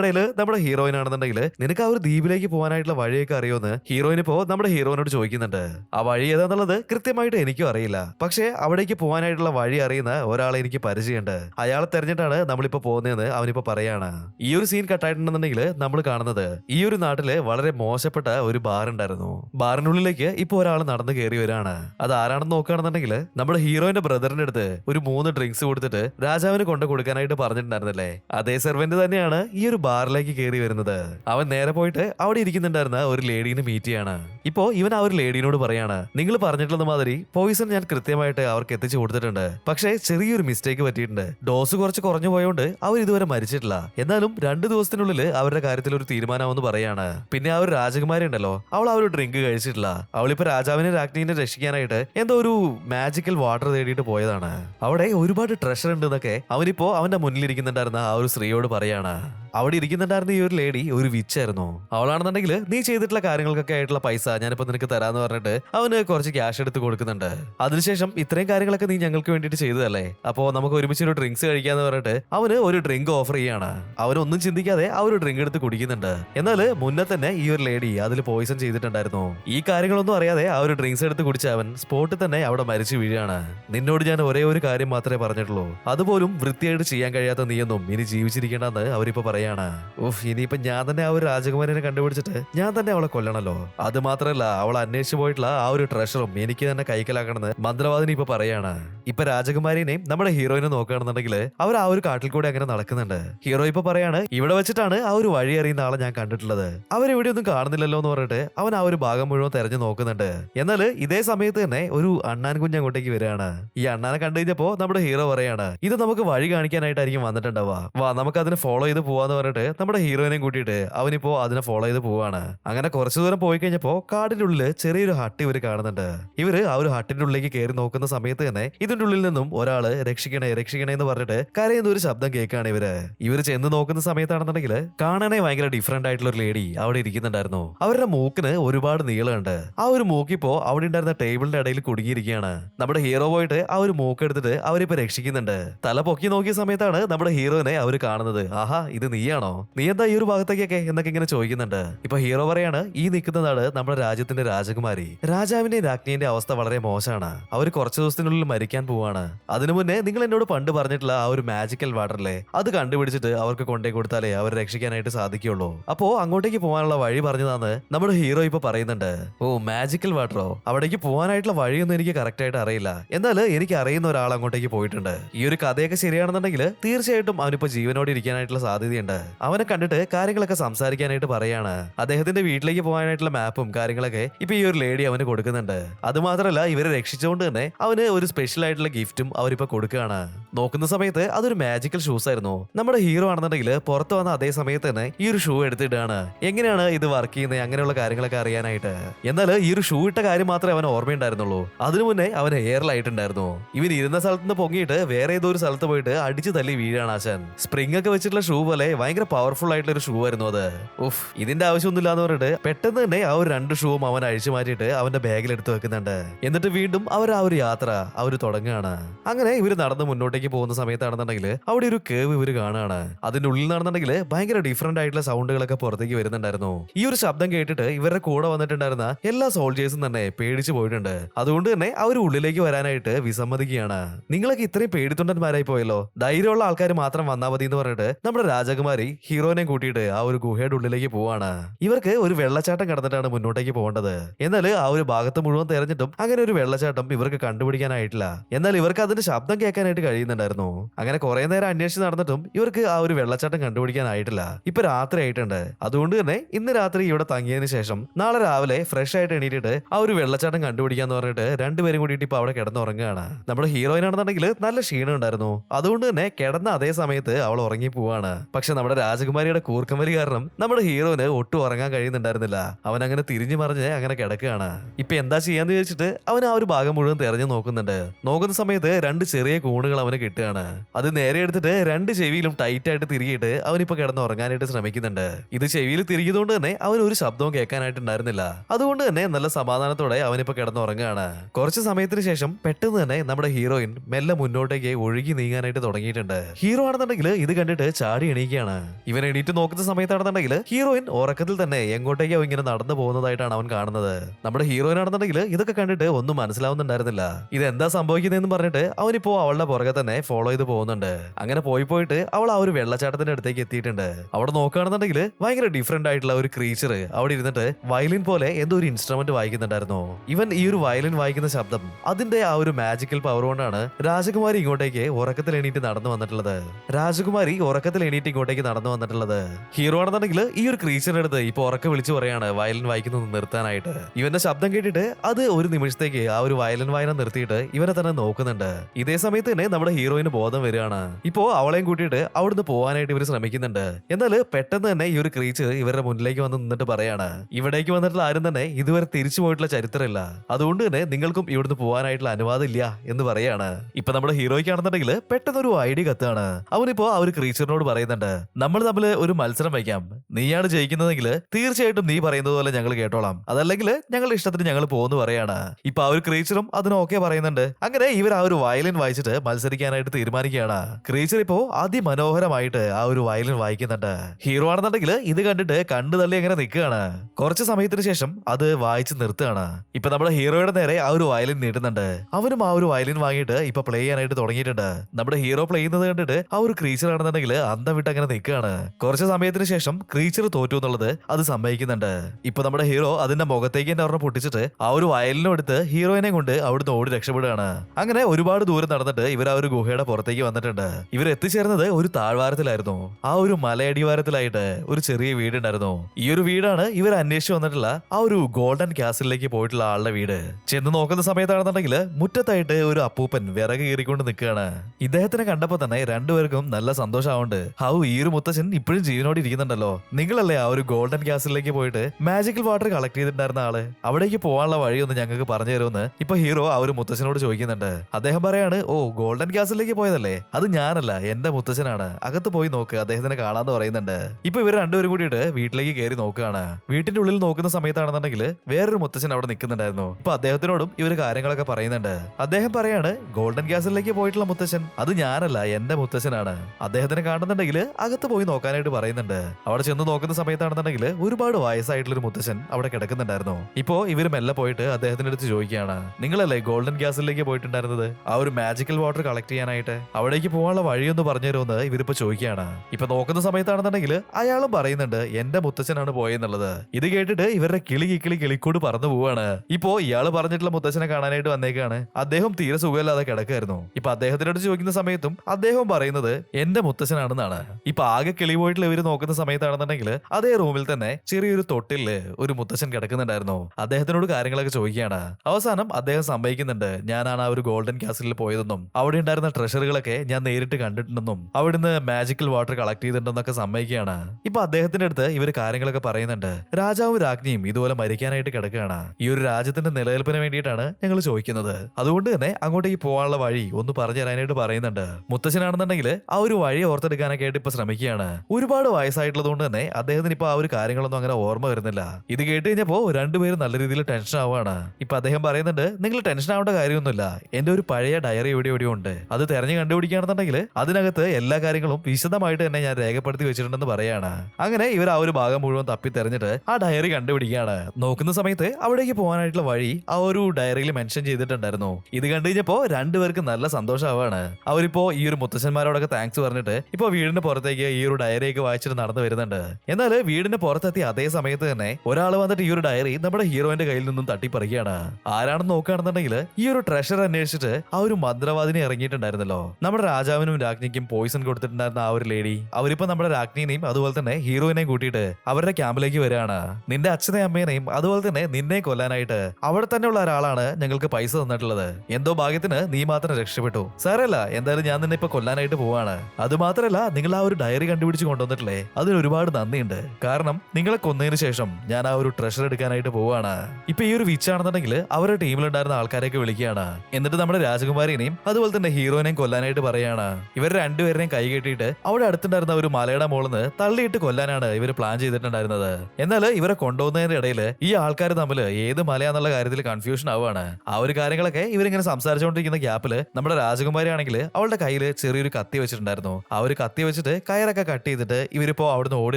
ഇതിനിടയിൽ നമ്മുടെ ഹീറോയിൻ ആണെന്നുണ്ടെങ്കിൽ നിനക്ക് ആ ഒരു ദ്വീപിലേക്ക് പോകാനായിട്ടുള്ള വഴിയൊക്കെ അറിയോന്ന് ഹീറോയിൻ ഇപ്പോ നമ്മുടെ ഹീറോയിനോട് ചോദിക്കുന്നുണ്ട്. ആ വഴി ഏതാന്നുള്ളത് കൃത്യമായിട്ട് എനിക്കും അറിയില്ല. പക്ഷേ അവിടേക്ക് പോകാനായിട്ടുള്ള വഴി അറിയുന്ന ഒരാളെ എനിക്ക് പരിചയമുണ്ട്. അയാളെ തെരഞ്ഞിട്ടാണ് നമ്മളിപ്പോ പോകുന്നതെന്ന് അവനിപ്പോ പറയാണ്. ഈ ഒരു സീൻ കട്ടായിട്ടുണ്ടെന്നുണ്ടെങ്കിൽ നമ്മൾ കാണുന്നത് ഈ ഒരു നാട്ടിൽ വളരെ മോശപ്പെട്ട ഒരു ബാർ ഉണ്ടായിരുന്നു. ബാറിനുള്ളിലേക്ക് ഇപ്പൊ ഒരാൾ നടന്നു കയറി വരാണ്. അത് ആരാണെന്ന് നോക്കുകയാണെന്നുണ്ടെങ്കിൽ നമ്മുടെ ഹീറോയിന്റെ ബ്രദറിന്റെ അടുത്ത് ഒരു മൂന്ന് ഡ്രിങ്ക്സ് കൊടുത്തിട്ട് രാജാവിന് കൊണ്ടു കൊടുക്കാനായിട്ട് പറഞ്ഞിട്ടുണ്ടായിരുന്നല്ലേ? അതേ സെർവന്റ് തന്നെയാണ് ഈ ഒരു ബാറിലേക്ക് കയറി വരുന്നത്. അവൻ നേരെ പോയിട്ട് അവിടെ ഇരിക്കുന്നുണ്ടായിരുന്ന ഒരു ലേഡീനെ മീറ്റ് ചെയ്യാണ്. ഇപ്പോ ഇവൻ ആ ഒരു ലേഡീനോട് പറയാണ് നിങ്ങൾ പറഞ്ഞിട്ടുള്ള മാതിരി പോയിസൺ ഞാൻ കൃത്യമായിട്ട് അവർക്ക് എത്തിച്ചു കൊടുത്തിട്ടുണ്ട്. പക്ഷേ ചെറിയൊരു മിസ്റ്റേക്ക് പറ്റിയിട്ടുണ്ട്. ഡോസ് കുറച്ച് കുറഞ്ഞു പോയോണ്ട് അവർ ഇതുവരെ മരിച്ചിട്ടില്ല. എന്നാലും രണ്ടു ദിവസത്തിനുള്ളിൽ അവരുടെ കാര്യത്തിൽ ഒരു തീരുമാനമാവെന്ന് പറയാണ്. പിന്നെ ആ ഒരു രാജകുമാരി ഉണ്ടല്ലോ അവൾ ആ ഒരു ഡ്രിങ്ക് കഴിച്ചിട്ടില്ല. അവളിപ്പോ രാജാവിനെ രാജ്ഞിനെ രക്ഷിക്കാനായിട്ട് എന്തോ ഒരു മാജിക്കൽ വാട്ടർ തേടിയിട്ട് പോയതാണ്. അവിടെ ഒരുപാട് ട്രഷർ ഉണ്ട് എന്നൊക്കെ അവനിപ്പോ അവന്റെ മുന്നിലിരിക്കുന്നുണ്ടായിരുന്ന ആ ഒരു സ്ത്രീയോട് പറയാണ്. അവിടെ ഇരിക്കുന്നുണ്ടായിരുന്ന ഈ ഒരു ലേഡി ഒരു വിച്ചായിരുന്നു അവളാണെന്നുണ്ടെങ്കിൽ നീ ചെയ്തിട്ടുള്ള കാര്യങ്ങൾക്കൊക്കെ ആയിട്ടുള്ള പൈസ ഞാനിപ്പോ നിനക്ക് തരാന്ന് പറഞ്ഞിട്ട് അവന് കുറച്ച് ക്യാഷ് എടുത്ത് കൊടുക്കുന്നുണ്ട്. അതിനുശേഷം ഇത്രയും കാര്യങ്ങളൊക്കെ നീ ഞങ്ങൾക്ക് വേണ്ടിയിട്ട് ചെയ്തതല്ലേ? അപ്പോ നമുക്ക് ഒരുമിച്ച് ഒരു ഡ്രിങ്ക്സ് കഴിക്കാന്ന് പറഞ്ഞിട്ട് അവന് ഒരു ഡ്രിങ്ക് ഓഫർ ചെയ്യാണ്. അവനൊന്നും ചിന്തിക്കാതെ ആ ഒരു ഡ്രിങ്ക് എടുത്ത് കുടിക്കുന്നുണ്ട്. എന്നാൽ മുന്നേ തന്നെ ഈ ഒരു ലേഡി അതിൽ പോയിസൺ ചെയ്തിട്ടുണ്ടായിരുന്നു. ഈ കാര്യങ്ങളൊന്നും അറിയാതെ ആ ഒരു ഡ്രിങ്ക്സ് എടുത്ത് കുടിച്ച അവൻ സ്പോട്ടിൽ തന്നെ അവിടെ മരിച്ചു വീഴാണ് നിന്നോട് ഞാൻ ഒരേ ഒരു കാര്യം മാത്രമേ പറഞ്ഞിട്ടുള്ളൂ. അതുപോലും വൃത്തിയായിട്ട് ചെയ്യാൻ കഴിയാത്ത നീയൊന്നും ഇനി ജീവിച്ചിരിക്കണമെന്ന് അവരിപ്പോ പറയാണ്. ഉഫ് ഇനിയിപ്പോ ഞാൻ തന്നെ ആ ഒരു രാജകുമാരനെ കണ്ടുപിടിച്ചിട്ട് ഞാൻ തന്നെ അവളെ കൊല്ലണല്ലോ. അത് മാത്രമല്ല അവൾ അന്വേഷിച്ചു പോയിട്ടുള്ള ആ ഒരു ട്രഷറും എനിക്ക് തന്നെ കൈക്കലാക്കണമെന്ന് മന്ത്രവാദിനി ഇപ്പൊ പറയാണ്. ഇപ്പൊ രാജകുമാരിനെയും നമ്മുടെ ഹീറോയിനെ നോക്കുകയാണെന്നുണ്ടെങ്കിൽ അവർ ആ ഒരു കാട്ടിൽ കൂടെ അങ്ങനെ നടക്കുന്നുണ്ട്. ഹീറോ ഇപ്പൊ പറയാണ് ഇവിടെ വെച്ചിട്ടാണ് ആ ഒരു വഴി അറിയുന്ന ആളെ ഞാൻ കണ്ടിട്ടുള്ളത്. അവരെവിടെ ഒന്നും കാണുന്നില്ലല്ലോ എന്ന് പറഞ്ഞിട്ട് അവൻ ആ ഒരു ഭാഗം മുഴുവൻ തെരഞ്ഞു നോക്കുന്നുണ്ട്. എന്നാൽ ഇതേ സമയത്ത് തന്നെ ഒരു അണ്ണാൻ കുഞ്ഞ് അങ്ങോട്ടേക്ക് വരികയാണ്. ഈ അണ്ണാനെ കണ്ടു കഴിഞ്ഞപ്പോ നമ്മുടെ ഹീറോ പറയാണ് ഇത് നമുക്ക് വഴി കാണിക്കാനായിട്ടായിരിക്കും വന്നിട്ടുണ്ടാവുക. വാ നമുക്ക് അതിനെ ഫോളോ ചെയ്ത് പോവാന്ന് പറഞ്ഞിട്ട് നമ്മുടെ ഹീറോയിനെയും കൂട്ടിയിട്ട് അവനിപ്പോ അതിനെ ഫോളോ ചെയ്ത് പോവാണ്. അങ്ങനെ കുറച്ചു ദൂരം പോയി കഴിഞ്ഞപ്പോ കാടിന്റെ ഉള്ളിൽ ചെറിയൊരു ഹട്ട് ഇവർ കാണുന്നുണ്ട്. ഇവർ ആ ഒരു ഹട്ടിന്റെ ഉള്ളിലേക്ക് കയറി നോക്കുന്ന സമയത്ത് തന്നെ ഇതിന്റെ ഉള്ളിൽ നിന്നും ഒരാൾ രക്ഷിക്കണേ രക്ഷിക്കണേ എന്ന് പറഞ്ഞിട്ട് കരയുന്ന ഒരു ശബ്ദം കേൾക്കാണ് ഇവർ. ഇവർ ചെന്ന് നോക്കുന്ന സമയത്താണെന്നുണ്ടെങ്കിൽ കാണാനേ ഭയങ്കര ഡിഫറെന്റ് ആയിട്ടുള്ള ഒരു ലേഡി അവിടെ ഇരിക്കുന്നുണ്ടായിരുന്നു. അവരുടെ മൂക്കിന് ഒരുപാട് നീളമുണ്ട്. ആ ഒരു മൂക്കിപ്പോ അവിടെ ഉണ്ടായിരുന്ന ടേബിളിന്റെ ഇടയിൽ കുടുങ്ങിയിരിക്കുകയാണ്. നമ്മുടെ ഹീറോ പോയിട്ട് ആ ഒരു മൂക്ക് എടുത്തിട്ട് അവരിപ്പോ രക്ഷിക്കുന്നുണ്ട്. തല പൊക്കി നോക്കിയ സമയത്താണ് നമ്മുടെ ഹീറോയിനെ അവർ കാണുന്നത്. ആഹാ ഇത് നീയാണോ? നീ എന്താ ഈ ഒരു ഭാഗത്തേക്കൊക്കെ എന്നൊക്കെ ഇങ്ങനെ ചോദിക്കുന്നുണ്ട്. ഇപ്പൊ ഹീറോ പറയാണ് ഈ നിൽക്കുന്നതാണ് നമ്മുടെ രാജ്യത്തിന്റെ രാജകുമാരി. രാജാവിന്റെയും രാജ്ഞിന്റെ അവസ്ഥ വളരെ മോശമാണ്. അവർ കുറച്ച് ദിവസത്തിനുള്ളിൽ മരിക്കാൻ പോവാണ്. അതിനു മുന്നേ നിങ്ങൾ എന്നോട് പണ്ട് പറഞ്ഞിട്ടുള്ള ആ ഒരു മാജിക്കൽ വാട്ടറിലെ അത് കണ്ടുപിടിച്ചിട്ട് അവർക്ക് കൊണ്ടേ കൊടുത്താലേ അവർ രക്ഷിക്കാനായിട്ട് സാധിക്കുള്ളൂ അപ്പോ അങ്ങോട്ടേക്ക് പോകാനുള്ള വഴി പറഞ്ഞതാന്ന് നമ്മുടെ ഹീറോ ഇപ്പൊ പറയുന്നുണ്ട്. ഓ മാജിക്കൽ വാട്ടറോ അവിടേക്ക് പോകാനായിട്ടുള്ള വഴിയൊന്നും എനിക്ക് കറക്റ്റ് ആയിട്ട് അറിയില്ല. എന്നാൽ എനിക്ക് അറിയുന്ന ഒരാൾ അങ്ങോട്ടേക്ക് പോയിട്ടുണ്ട്. ഈ ഒരു കഥയൊക്കെ ശരിയാണെന്നുണ്ടെങ്കിൽ തീർച്ചയായിട്ടും അവനിപ്പോ ജീവനോടെ ഇരിക്കാനായിട്ടുള്ള സാധ്യതയുണ്ട്. അവനെ കണ്ടിട്ട് കാര്യങ്ങളൊക്കെ സംസാരിക്കാനായിട്ട് പറയാണ്. അദ്ദേഹത്തിന്റെ വീട്ടിലേക്ക് പോകാനായിട്ടുള്ള മാപ്പും കാര്യങ്ങളൊക്കെ ഇപ്പൊ ഈ ഒരു ലേഡി അവന് കൊടുക്കുന്നുണ്ട്. അത് മാത്രല്ല ഇവരെ രക്ഷിച്ചുകൊണ്ട് തന്നെ അവന് ഒരു സ്പെഷ്യൽ ആയിട്ടുള്ള ഗിഫ്റ്റും അവരിപ്പോ കൊടുക്കുകയാണ്. നോക്കുന്ന സമയത്ത് അതൊരു മാജിക്കൽ ഷൂസ് ആയിരുന്നു. നമ്മുടെ ഹീറോ ആണെന്നുണ്ടെങ്കിൽ പുറത്ത് വന്ന അതേ സമയത്ത് തന്നെ ഈ ഒരു ഷൂ എടുത്തിട്ടാണ്. എങ്ങനെയാണ് ഇത് വർക്ക് ചെയ്യുന്നത് അങ്ങനെയുള്ള കാര്യങ്ങളൊക്കെ അറിയാനായിട്ട്. എന്നാൽ ഈ ഒരു ഷൂ ഇട്ട കാര്യം മാത്രമേ അവൻ ഓർമ്മയുണ്ടായിരുന്നുള്ളൂ. അതിനു മുന്നേ അവൻ എയറിലായിട്ടുണ്ടായിരുന്നു ഇവൻ ഇരുന്ന സ്ഥലത്ത് നിന്ന് പൊങ്ങിയിട്ട് വേറെ ഏതോ ഒരു സ്ഥലത്ത് പോയിട്ട് അടിച്ചു തല്ലി വീഴാണ് ആശാൻ. സ്പ്രിംഗ് ഒക്കെ വെച്ചിട്ടുള്ള ഷൂ പോലെ ഭയങ്കര പവർഫുൾ ആയിട്ടുള്ള ഒരു ഷൂ ആയിരുന്നു അത്. ഉഫ് ഇതിന്റെ ആവശ്യമൊന്നുമില്ല എന്ന് പറഞ്ഞിട്ട് പെട്ടെന്ന് തന്നെ ആ ഒരു രണ്ട് ഷൂവും അവൻ അഴിച്ചു മാറ്റിയിട്ട് അവന്റെ ബാഗിൽ എടുത്തു വെക്കുന്നുണ്ട്. എന്നിട്ട് വീണ്ടും അവർ ആ ഒരു യാത്ര അവർ തുടങ്ങുകയാണ്. അങ്ങനെ ഇവർ നടന്ന് മുന്നോട്ടേക്ക് പോകുന്ന സമയത്താണെന്നുണ്ടെങ്കിൽ അവിടെ ഒരു കേവ് ഇവർ കാണുകയാണ്. അതിന്റെ ഉള്ളിൽ നടന്നുണ്ടെങ്കിൽ ഭയങ്കര ഡിഫറെന്റ് ആയിട്ടുള്ള സൗണ്ടുകളൊക്കെ പുറത്തേക്ക് വരുന്നുണ്ടായിരുന്നു. ഈ ഒരു ശബ്ദം കേട്ടിട്ട് ഇവരുടെ കൂടെ വന്നിട്ടുണ്ടായിരുന്ന എല്ലാ സോൾജേഴ്സും തന്നെ പേടിച്ചു പോയിട്ടുണ്ട്. അതുകൊണ്ട് തന്നെ അവർ ഉള്ളിലേക്ക് വരാനായിട്ട് വിസമ്മതിക്കുകയാണ്. നിങ്ങളൊക്കെ ഇത്രയും പേടിത്തൊണ്ടന്മാരായി പോയല്ലോ. ധൈര്യമുള്ള ആൾക്കാർ മാത്രം വന്നാൽ മതി എന്ന് പറഞ്ഞിട്ട് നമ്മുടെ രാജകുമാരി ഹീറോനെ കൂട്ടിയിട്ട് ആ ഒരു ഗുഹയുടെ ഉള്ളിലേക്ക് പോവാണ്. ഇവർക്ക് ഒരു വെള്ളച്ചാട്ടം കടന്നിട്ടാണ് മുന്നോട്ടേക്ക് പോകേണ്ടത്. എന്നാൽ ആ ഒരു ഭാഗത്ത് മുഴുവൻ തെരഞ്ഞിട്ടും അങ്ങനെ ഒരു വെള്ളച്ചാട്ടം ഇവർക്ക് കണ്ടുപിടിക്കാനായിട്ടില്ല. എന്നാൽ ഇവർക്ക് അതിന്റെ ശബ്ദം കേൾക്കാനായിട്ട് കഴിയുന്നുണ്ടായിരുന്നു. അങ്ങനെ കുറെ നേരം അന്വേഷിച്ച് നടന്നിട്ടും ഇവർക്ക് ആ ഒരു വെള്ളച്ചാട്ടം കണ്ടുപിടിക്കാനായിട്ടില്ല. ഇപ്പൊ രാത്രി ആയിട്ടുണ്ട്. അതുകൊണ്ട് തന്നെ ഇന്ന് രാത്രി ഇവിടെ തങ്ങിയതിന് ശേഷം നാളെ രാവിലെ ഫ്രഷ് ആയിട്ട് എണീറ്റിട്ട് ആ ഒരു വെള്ളച്ചാട്ടം കണ്ടുപിടിക്കാന്ന് പറഞ്ഞിട്ട് രണ്ടുപേരും കൂടിയിട്ട് ഇപ്പൊ അവിടെ കിടന്നുറങ്ങുകയാണ്. നമ്മുടെ ഹീറോയിൻ ആണെന്നുണ്ടെങ്കിൽ നല്ല ക്ഷീണം ഉണ്ടായിരുന്നു അതുകൊണ്ട് തന്നെ കിടന്ന അതേ സമയത്ത് അവൾ ഉറങ്ങി പോവാണ്. പക്ഷെ നമ്മുടെ രാജകുമാരിയുടെ കൂർക്കമലി കാരണം നമ്മുടെ ഹീറോന് ഒട്ടും ഉറങ്ങാൻ കഴിയുന്നുണ്ടായിരുന്നില്ല. അവൻ അങ്ങനെ തിരിഞ്ഞു മറിഞ്ഞ് അങ്ങനെ കിടക്കുകയാണ്. ഇപ്പൊ എന്താ ചെയ്യാന്ന് ചോദിച്ചിട്ട് അവൻ ആ ഒരു ഭാഗം മുഴുവൻ തെരഞ്ഞു നോക്കുന്നുണ്ട്. നോക്കുന്ന സമയത്ത് രണ്ട് ചെറിയ കൂണുകൾ അവന് കിട്ടുകയാണ്. അത് നേരെ എടുത്തിട്ട് രണ്ട് ചെവിയിലും ടൈറ്റ് ആയിട്ട് തിരികിയിട്ട് അവനിപ്പോ കിടന്ന് ഉറങ്ങാനായിട്ട് ശ്രമിക്കുന്നുണ്ട്. ഇത് ചെവിയിൽ തിരികുന്നതുകൊണ്ട് തന്നെ അവൻ ഒരു ശബ്ദവും കേൾക്കാനായിട്ടുണ്ടായിരുന്നില്ല. അതുകൊണ്ട് തന്നെ നല്ല സമാധാനത്തോടെ അവനിപ്പോ കിടന്ന് ഉറങ്ങുകയാണ്. കുറച്ച് സമയത്തിന് ശേഷം പെട്ടെന്ന് തന്നെ നമ്മുടെ ഹീറോയിൻ മെല്ലെ മുന്നോട്ടേക്ക് ഒഴുകി നീങ്ങാനായിട്ട് തുടങ്ങിയിട്ടുണ്ട്. ഹീറോ ആണെന്നുണ്ടെങ്കിൽ ഇത് കണ്ടിട്ട് ചാടി എണീക്കുകയാണ്. ഇവൻ എണീറ്റ് നോക്കുന്ന സമയത്താണെന്നുണ്ടെങ്കിൽ ഹീറോയിൻ ഉറക്കത്തിൽ തന്നെ എങ്ങോട്ടേക്കോ ഇങ്ങനെ നടന്നു പോകുന്നതായിട്ടാണ് അവൻ കാണുന്നത്. നമ്മുടെ ഹീറോയിൻ ആണെന്നുണ്ടെങ്കിൽ ഇതൊക്കെ കണ്ടിട്ട് ഒന്നും മനസ്സിലാവുന്നുണ്ടായിരുന്നില്ല. ഇത് എന്താ സംഭവിക്കുന്നതെന്ന് പറഞ്ഞിട്ട് അവനിപ്പോ അവളുടെ പുറകെ തന്നെ ഫോളോ ചെയ്ത് പോകുന്നുണ്ട്. അങ്ങനെ പോയി പോയിട്ട് അവൾ ആ ഒരു വെള്ളച്ചാട്ടത്തിന്റെ അടുത്തേക്ക് എത്തിയിട്ടുണ്ട്. അവിടെ നോക്കുകയാണെന്നുണ്ടെങ്കിൽ ഭയങ്കര ഡിഫറെന്റ് ആയിട്ടുള്ള ഒരു ക്രീച്ചർ അവിടെ ഇരുന്നിട്ട് വയലിൻ പോലെ എന്തോ ഒരു ഇൻസ്ട്രുമെന്റ് വായിക്കുന്നുണ്ടായിരുന്നു. ഇവൻ ഈ ഒരു വയലിൻ വായിക്കുന്ന ശബ്ദം അതിന്റെ ആ ഒരു മാജിക്കൽ പവർ കൊണ്ടാണ് രാജകുമാരി ഇങ്ങോട്ടേക്ക് ഉറക്കത്തിൽ എണീറ്റ് നടന്നു വന്നിട്ടുള്ളത്. രാജകുമാരി ഉറക്കത്തിൽ എണീറ്റ് ഇങ്ങോട്ടേക്ക് വന്നിട്ടുള്ളത്? ഹീറോ ആണെന്നുണ്ടെങ്കിൽ ഈ ഒരു ക്രീച്ചറിന്റെ അടുത്ത് ഇപ്പൊ ഉറക്കെ വിളിച്ചു പറയാണ് വയലിൻ വായിക്കുന്നത് നിർത്താനായിട്ട്. ഇവന്റെ ശബ്ദം കേട്ടിട്ട് അത് ഒരു നിമിഷത്തേക്ക് ആ ഒരു വയലിൻ വായന നിർത്തിയിട്ട് ഇവനെ തന്നെ നോക്കുന്നുണ്ട്. ഇതേ സമയത്ത് തന്നെ നമ്മുടെ ഹീറോയിന് ബോധം വരികയാണ്. ഇപ്പോ അവളെയും കൂട്ടിയിട്ട് അവിടുന്ന് പോവാനായിട്ട് ഇവർ ശ്രമിക്കുന്നുണ്ട്. എന്നാൽ പെട്ടെന്ന് തന്നെ ഈ ഒരു ക്രീച്ചർ ഇവരുടെ മുന്നിലേക്ക് വന്ന് നിന്നിട്ട് പറയാണ് ഇവിടേക്ക് വന്നിട്ടുള്ള ആരും തന്നെ ഇതുവരെ തിരിച്ചു പോയിട്ടുള്ള ചരിത്രമില്ല. അതുകൊണ്ട് തന്നെ നിങ്ങൾക്കും ഇവിടുന്ന് പോകാനായിട്ടുള്ള അനുവാദം ഇല്ല എന്ന് പറയാണ്. ഇപ്പൊ നമ്മുടെ ഹീറോയ്ക്ക് ആണെന്നുണ്ടെങ്കിൽ പെട്ടെന്ന് ഒരു ഐഡിയ കത്താണ്. അവനിപ്പോ ആ ഒരു ക്രീച്ചറിനോട് പറയുന്നുണ്ട് നമ്മൾ തമ്മിൽ ഒരു മത്സരം വയ്ക്കാം. നീയാണ് ജയിക്കുന്നതെങ്കിൽ തീർച്ചയായിട്ടും നീ പറയുന്നത് പോലെ ഞങ്ങൾ കേട്ടോളാം. അതല്ലെങ്കിൽ ഞങ്ങളുടെ ഇഷ്ടത്തിന് ഞങ്ങൾ പോകുന്നു പറയാണ്. ഇപ്പൊ ആ ഒരു ക്രീച്ചറും അതിന് ഓക്കെ പറയുന്നുണ്ട്. അങ്ങനെ ഇവർ ആ ഒരു വയലിൻ വായിച്ചിട്ട് മത്സരിക്കാനായിട്ട് തീരുമാനിക്കുകയാണ്. ക്രീച്ചർ ഇപ്പോ അതിമനോഹരമായിട്ട് ആ ഒരു വയലിൻ വായിക്കുന്നുണ്ട്. ഹീറോ ആണെന്നുണ്ടെങ്കിൽ ഇത് കണ്ടിട്ട് കണ്ടു തള്ളി അങ്ങനെ നിൽക്കുകയാണ്. കുറച്ച് സമയത്തിന് ശേഷം അത് വായിച്ച് നിർത്തുകയാണ്. ഇപ്പൊ നമ്മുടെ ഹീറോയുടെ നേരെ ആ ഒരു വയലിൻ നീട്ടുന്നുണ്ട്. അവനും ആ ഒരു വയലിൻ വാങ്ങിയിട്ട് ഇപ്പൊ പ്ലേ ചെയ്യാനായിട്ട് തുടങ്ങിയിട്ടുണ്ട്. നമ്മുടെ ഹീറോ പ്ലേ ചെയ്യുന്നത് കണ്ടിട്ട് ആ ഒരു ക്രീച്ചർ ആണെന്നുണ്ടെങ്കിൽ അന്തം വിട്ട് അങ്ങനെ നിൽക്കുകയാണ്. കുറച്ച് സമയത്തിന് ശേഷം ക്രീച്ചർ തോറ്റു എന്നുള്ളത് അത് സമ്മതിക്കുന്നുണ്ട്. ഇപ്പൊ നമ്മുടെ ഹീറോ അതിന്റെ മുഖത്തേക്ക് തന്നെ ഒരെണ്ണം പൊട്ടിച്ചിട്ട് ആ ഒരു വയലിനും എടുത്ത് ഹീറോയിനെ കൊണ്ട് അവിടുന്ന് ഓടി രക്ഷപ്പെടുകയാണ്. അങ്ങനെ ഒരുപാട് ദൂരം നടന്നിട്ട് ഇവർ ആ ഒരു ഗുഹയുടെ പുറത്തേക്ക് വന്നിട്ടുണ്ട്. ഇവർ എത്തിച്ചേർന്നത് ഒരു താഴ്വാരത്തിലായിരുന്നു. ആ ഒരു മലയടിവാരത്തിലായിട്ട് ഒരു ചെറിയ വീടുണ്ടായിരുന്നു. ഈ ഒരു വീടാണ് ഇവർ അന്വേഷിച്ചു വന്നിട്ടുള്ള ആ ഒരു ഗോൾഡൻ കാസിലേക്ക് പോയിട്ടുള്ള ആളുടെ വീട്. ചെന്ന് നോക്കുന്ന സമയത്താണെന്നുണ്ടെങ്കിൽ മുറ്റത്തായിട്ട് ഒരു അപ്പൂപ്പൻ വിറക് കീറിക്കൊണ്ട് നിൽക്കുകയാണ്. ഇദ്ദേഹത്തിനെ കണ്ടപ്പോ തന്നെ രണ്ടുപേർക്കും നല്ല സന്തോഷമാവുണ്ട് ഹൗ ഈ ഒരു മുത്തച്ഛൻ ഇപ്പോഴും ജീവനോട് ഇരിക്കുന്നുണ്ടല്ലോ നിങ്ങളല്ലേ ആ ഒരു ഗോൾഡൻ ഗ്യാസിലേക്ക് പോയിട്ട് മാജിക്കൽ വാട്ടർ കളക്ട് ചെയ്തിട്ടുണ്ടായിരുന്ന ആൾ? അവിടേക്ക് പോകാനുള്ള വഴിയൊന്ന് ഞങ്ങൾക്ക് പറഞ്ഞു തരുമെന്ന് ഇപ്പൊ ഹീറോ ആ ഒരു മുത്തച്ഛനോട് ചോദിക്കുന്നുണ്ട്. അദ്ദേഹം പറയാണ് ഓ ഗോൾഡൻ ഗ്യാസിലേക്ക് പോയതല്ലേ? അത് ഞാനല്ല എന്റെ മുത്തച്ഛനാണ് അകത്ത് പോയി നോക്ക് അദ്ദേഹത്തിനെ കാണാന്ന് പറയുന്നുണ്ട്. ഇപ്പൊ ഇവർ രണ്ടുപേരും കൂടിയിട്ട് വീട്ടിലേക്ക് കയറി നോക്കുകയാണ്. വീട്ടിന്റെ ഉള്ളിൽ നോക്കുന്ന സമയത്താണെന്നുണ്ടെങ്കിൽ വേറൊരു മുത്തച്ഛൻ അവിടെ നിൽക്കുന്നുണ്ടായിരുന്നു. ഇപ്പൊ അദ്ദേഹത്തിനോടും ഇവർ കാര്യങ്ങളൊക്കെ പറയുന്നുണ്ട്. അദ്ദേഹം പറയാണ് ഗോൾഡൻ ഗ്യാസിലേക്ക് പോയിട്ടുള്ള മുത്തച്ഛൻ അത് ഞാനല്ല എന്റെ മുത്തച്ഛനാണ് അദ്ദേഹത്തിനെ കാണുന്നുണ്ടെങ്കിൽ അകത്ത് പോയി നോക്കാനായിട്ട് പറയുന്നുണ്ട്. അവിടെ ചെന്ന് നോക്കുന്ന സമയത്താണെന്നുണ്ടെങ്കിൽ ഒരുപാട് വയസ്സായിട്ടുള്ള ഒരു മുത്തശ്ശൻ അവിടെ കിടക്കുന്നുണ്ടായിരുന്നു. ഇപ്പോ ഇവർ മെല്ലെ പോയിട്ട് അദ്ദേഹത്തിന്റെ അടുത്ത് ചോദിക്കുകയാണ്. നിങ്ങളല്ലേ ഗോൾഡൻ ഗ്യാസിലേക്ക് പോയിട്ടുണ്ടായിരുന്നത്? ആ ഒരു മാജിക്കൽ വാട്ടർ കളക്ട് ചെയ്യാനായിട്ട് അവിടേക്ക് പോകാനുള്ള വഴിയൊന്ന് പറഞ്ഞു തരുമെന്ന് ഇവരിപ്പോ ചോദിക്കുകയാണ്. ഇപ്പൊ നോക്കുന്ന സമയത്താണെന്നുണ്ടെങ്കിൽ അയാളും പറയുന്നുണ്ട് എന്റെ മുത്തച്ഛനാണ് പോയെന്നുള്ളത്. ഇത് കേട്ടിട്ട് ഇവരുടെ കിളി കിളി കിളിക്കൂട് പറന്നു പോവാണ്. ഇപ്പോ ഇയാൾ പറഞ്ഞിട്ടുള്ള മുത്തച്ഛനെ കാണാനായിട്ട് വന്നേക്കാണ്. അദ്ദേഹം തീരെ സുഖമില്ലാതെ കിടക്കായിരുന്നു ഇപ്പൊ അദ്ദേഹത്തിനോട് ചോദിക്കുന്ന സമയത്തും അദ്ദേഹം പറയുന്നത് എന്റെ മുത്തച്ഛനാണെന്നാണ്. ഇപ്പൊ ആകെ കിളി പോയിട്ടുള്ള ഇവർ നോക്കുന്ന സമയത്താണെന്നുണ്ടെങ്കിൽ അതേ റൂമിൽ തന്നെ ചെറിയൊരു തൊട്ടിൽ ഒരു മുത്തച്ഛൻ കിടക്കുന്നുണ്ടായിരുന്നു. അദ്ദേഹത്തിനോട് കാര്യങ്ങളൊക്കെ ചോദിക്കുകയാണ്. അവസാനം അദ്ദേഹം സമ്മതിക്കുന്നുണ്ട്. ഞാനാണ് ആ ഒരു ഗോൾഡൻ കാസിലിൽ പോയതെന്നും അവിടെ ഉണ്ടായിരുന്ന ട്രഷറുകളൊക്കെ ഞാൻ നേരിട്ട് കണ്ടിട്ടുണ്ടെന്നും അവിടുന്ന് മാജിക്കൽ വാട്ടർ കളക്ട് ചെയ്തിട്ടുണ്ടെന്നൊക്കെ സമ്മതിക്കുകയാണ്. ഇപ്പൊ അദ്ദേഹത്തിന്റെ അടുത്ത് ഇവർ കാര്യങ്ങളൊക്കെ പറയുന്നുണ്ട്. രാജാവും രാജ്ഞിയും ഇതുപോലെ മരിക്കാനായിട്ട് കിടക്കുകയാണ്. ഈ ഒരു രാജ്യത്തിന്റെ നിലനിൽപ്പിന് വേണ്ടിയിട്ടാണ് ഞങ്ങൾ ചോദിക്കുന്നത്. അതുകൊണ്ട് തന്നെ അങ്ങോട്ടേക്ക് പോകാനുള്ള വഴി ഒന്ന് പറഞ്ഞു തരാനായിട്ട് പറയുന്നുണ്ട്. മുത്തച്ഛനാണെന്നുണ്ടെങ്കിൽ ആ ഒരു വഴി ഓർത്തെടുക്കാനൊക്കെ ആയിട്ട് ഇപ്പൊ ശ്രമിക്കുകയാണ് ഒരുപാട് വയസ്സായിട്ടുള്ളത് കൊണ്ട് തന്നെ അദ്ദേഹത്തിന് ഇപ്പൊ ആ ഒരു കാര്യങ്ങളൊന്നും അങ്ങനെ ഓർമ്മ വരുന്നില്ല. ഇത് കേട്ട് കഴിഞ്ഞപ്പോ രണ്ടുപേരും നല്ല രീതിയിൽ ടെൻഷൻ ആവുകയാണ്. ഇപ്പൊ അദ്ദേഹം പറയുന്നുണ്ട് നിങ്ങൾ ടെൻഷൻ ആവേണ്ട കാര്യമൊന്നുമില്ല. എന്റെ ഒരു പഴയ ഡയറി എവിടെ എവിടെയോ ഉണ്ട്. അത് തെരഞ്ഞു കണ്ടുപിടിക്കുകയാണെന്നുണ്ടെങ്കിൽ അതിനകത്ത് എല്ലാ കാര്യങ്ങളും വിശദമായിട്ട് തന്നെ ഞാൻ രേഖപ്പെടുത്തി വെച്ചിട്ടുണ്ടെന്ന് പറയാണ് അങ്ങനെ ഇവർ ആ ഒരു ഭാഗം മുഴുവൻ തപ്പി തെരഞ്ഞിട്ട് ആ ഡയറി കണ്ടുപിടിക്കുകയാണ്. നോക്കുന്ന സമയത്ത് അവിടേക്ക് പോകാനായിട്ടുള്ള വഴി ആ ഒരു ഡയറിയിൽ മെൻഷൻ ചെയ്തിട്ടുണ്ടായിരുന്നു. ഇത് കണ്ടു കഴിഞ്ഞപ്പോ രണ്ടുപേർക്ക് നല്ല സന്തോഷമാവാണ് അവരിപ്പോ ഈ ഒരു മുത്തശ്ശന്മാരോടൊക്കെ താങ്ക്സ് പറഞ്ഞിട്ട് ഇപ്പൊ വീടിന്റെ പുറത്തേക്ക് ഈ ഒരു ഡയറിയൊക്കെ വായിച്ചിട്ട് നടന്നു വരുന്നുണ്ട്. എന്നാൽ വീടിന്റെ പുറത്തെത്തി അതേ സമയത്ത് തന്നെ ഒരാൾ വന്നിട്ട് ഈ ഒരു ഡയറി നമ്മുടെ ഹീറോയിന്റെ കയ്യിൽ നിന്നും തട്ടിപ്പറിക്കുകയാണ്. ആരാണെന്ന് നോക്കുകയാണെന്നുണ്ടെങ്കിൽ ഈ ഒരു ട്രഷർ അന്വേഷിച്ചിട്ട് ആ ഒരു മന്ത്രവാദിനെ ഇറങ്ങിയിട്ടുണ്ടായിരുന്നല്ലോ. നമ്മുടെ രാജാവിനും രാജ്ഞിക്കും പോയിസൺ കൊടുത്തിട്ടുണ്ടായിരുന്ന ആ ഒരു ലേഡി അവരിപ്പോ നമ്മുടെ രാജ്ഞിനെയും അതുപോലെ തന്നെ ഹീറോയിനെയും കൂട്ടിയിട്ട് അവരുടെ ക്യാമ്പിലേക്ക് വരികയാണ്. നിന്റെ അച്ഛനെയും അമ്മേനെയും അതുപോലെ തന്നെ നിന്നെ കൊല്ലാനായിട്ട് അവിടെ തന്നെയുള്ള ഒരാളാണ് ഞങ്ങൾക്ക് പൈസ തന്നിട്ടുള്ളത്. എന്തോ ഭാഗ്യത്തിന് നീ മാത്രം രക്ഷപ്പെട്ടു. സാറല്ല എന്തായാലും ഞാൻ നിന്നെ ഇപ്പൊ കൊല്ലാനായിട്ട് പോവാണ്. അത് മാത്രല്ല നിങ്ങൾ ആ ഒരു ഡയറി കണ്ടുപിടിച്ച് കൊണ്ടുവന്നിട്ടില്ലേ? അതിന് ഒരുപാട് നന്ദിയുണ്ട്. കാരണം നിങ്ങളെ കൊന്നതിന് ശേഷം ഞാൻ ആ ഒരു ട്രഷർ എടുക്കാനായിട്ട് പോവാണ്. ഇപ്പൊ ഈ ഒരു വിച്ചാണെന്നുണ്ടെങ്കിൽ അവരുടെ ടീമിലുണ്ടായിരുന്ന ആൾക്കാരെയൊക്കെ വിളിക്കുകയാണ്. എന്നിട്ട് നമ്മുടെ രാജകുമാരിനെയും അതുപോലെ തന്നെ ഹീറോനെയും കൊല്ലാനായിട്ട് പറയാണ്. ഇവർ രണ്ടുപേരെയും കൈ കെട്ടിയിട്ട് അവിടെ അടുത്തുണ്ടായിരുന്ന ഒരു മലയുടെ മുകളിൽ തള്ളിയിട്ട് കൊല്ലാനാണ് ഇവർ പ്ലാൻ ചെയ്തിട്ടുണ്ടായിരുന്നത്. എന്നാൽ ഇവരെ കൊണ്ടുപോകുന്നതിന്റെ ഇടയിൽ ഈ ആൾക്കാർ തമ്മിൽ ഏത് മലയാന്നുള്ള കാര്യത്തിൽ കൺഫ്യൂഷൻ ആവുകയാണ്. ആ ഒരു കാര്യങ്ങളൊക്കെ ഇവരിങ്ങനെ സംസാരിച്ചുകൊണ്ടിരിക്കുന്ന ഗ്യാപ്പിൽ നമ്മുടെ രാജകുമാരി ആണെങ്കിൽ അവളുടെ കയ്യിൽ ചെറിയൊരു കത്തി വെച്ചിട്ടുണ്ടായിരുന്നു. ആ ഒരു കത്തി വെച്ചിട്ട് കയറൊക്കെ കട്ട് ചെയ്തിട്ട് ഇവരിപ്പോ അവിടുന്ന് ഓടി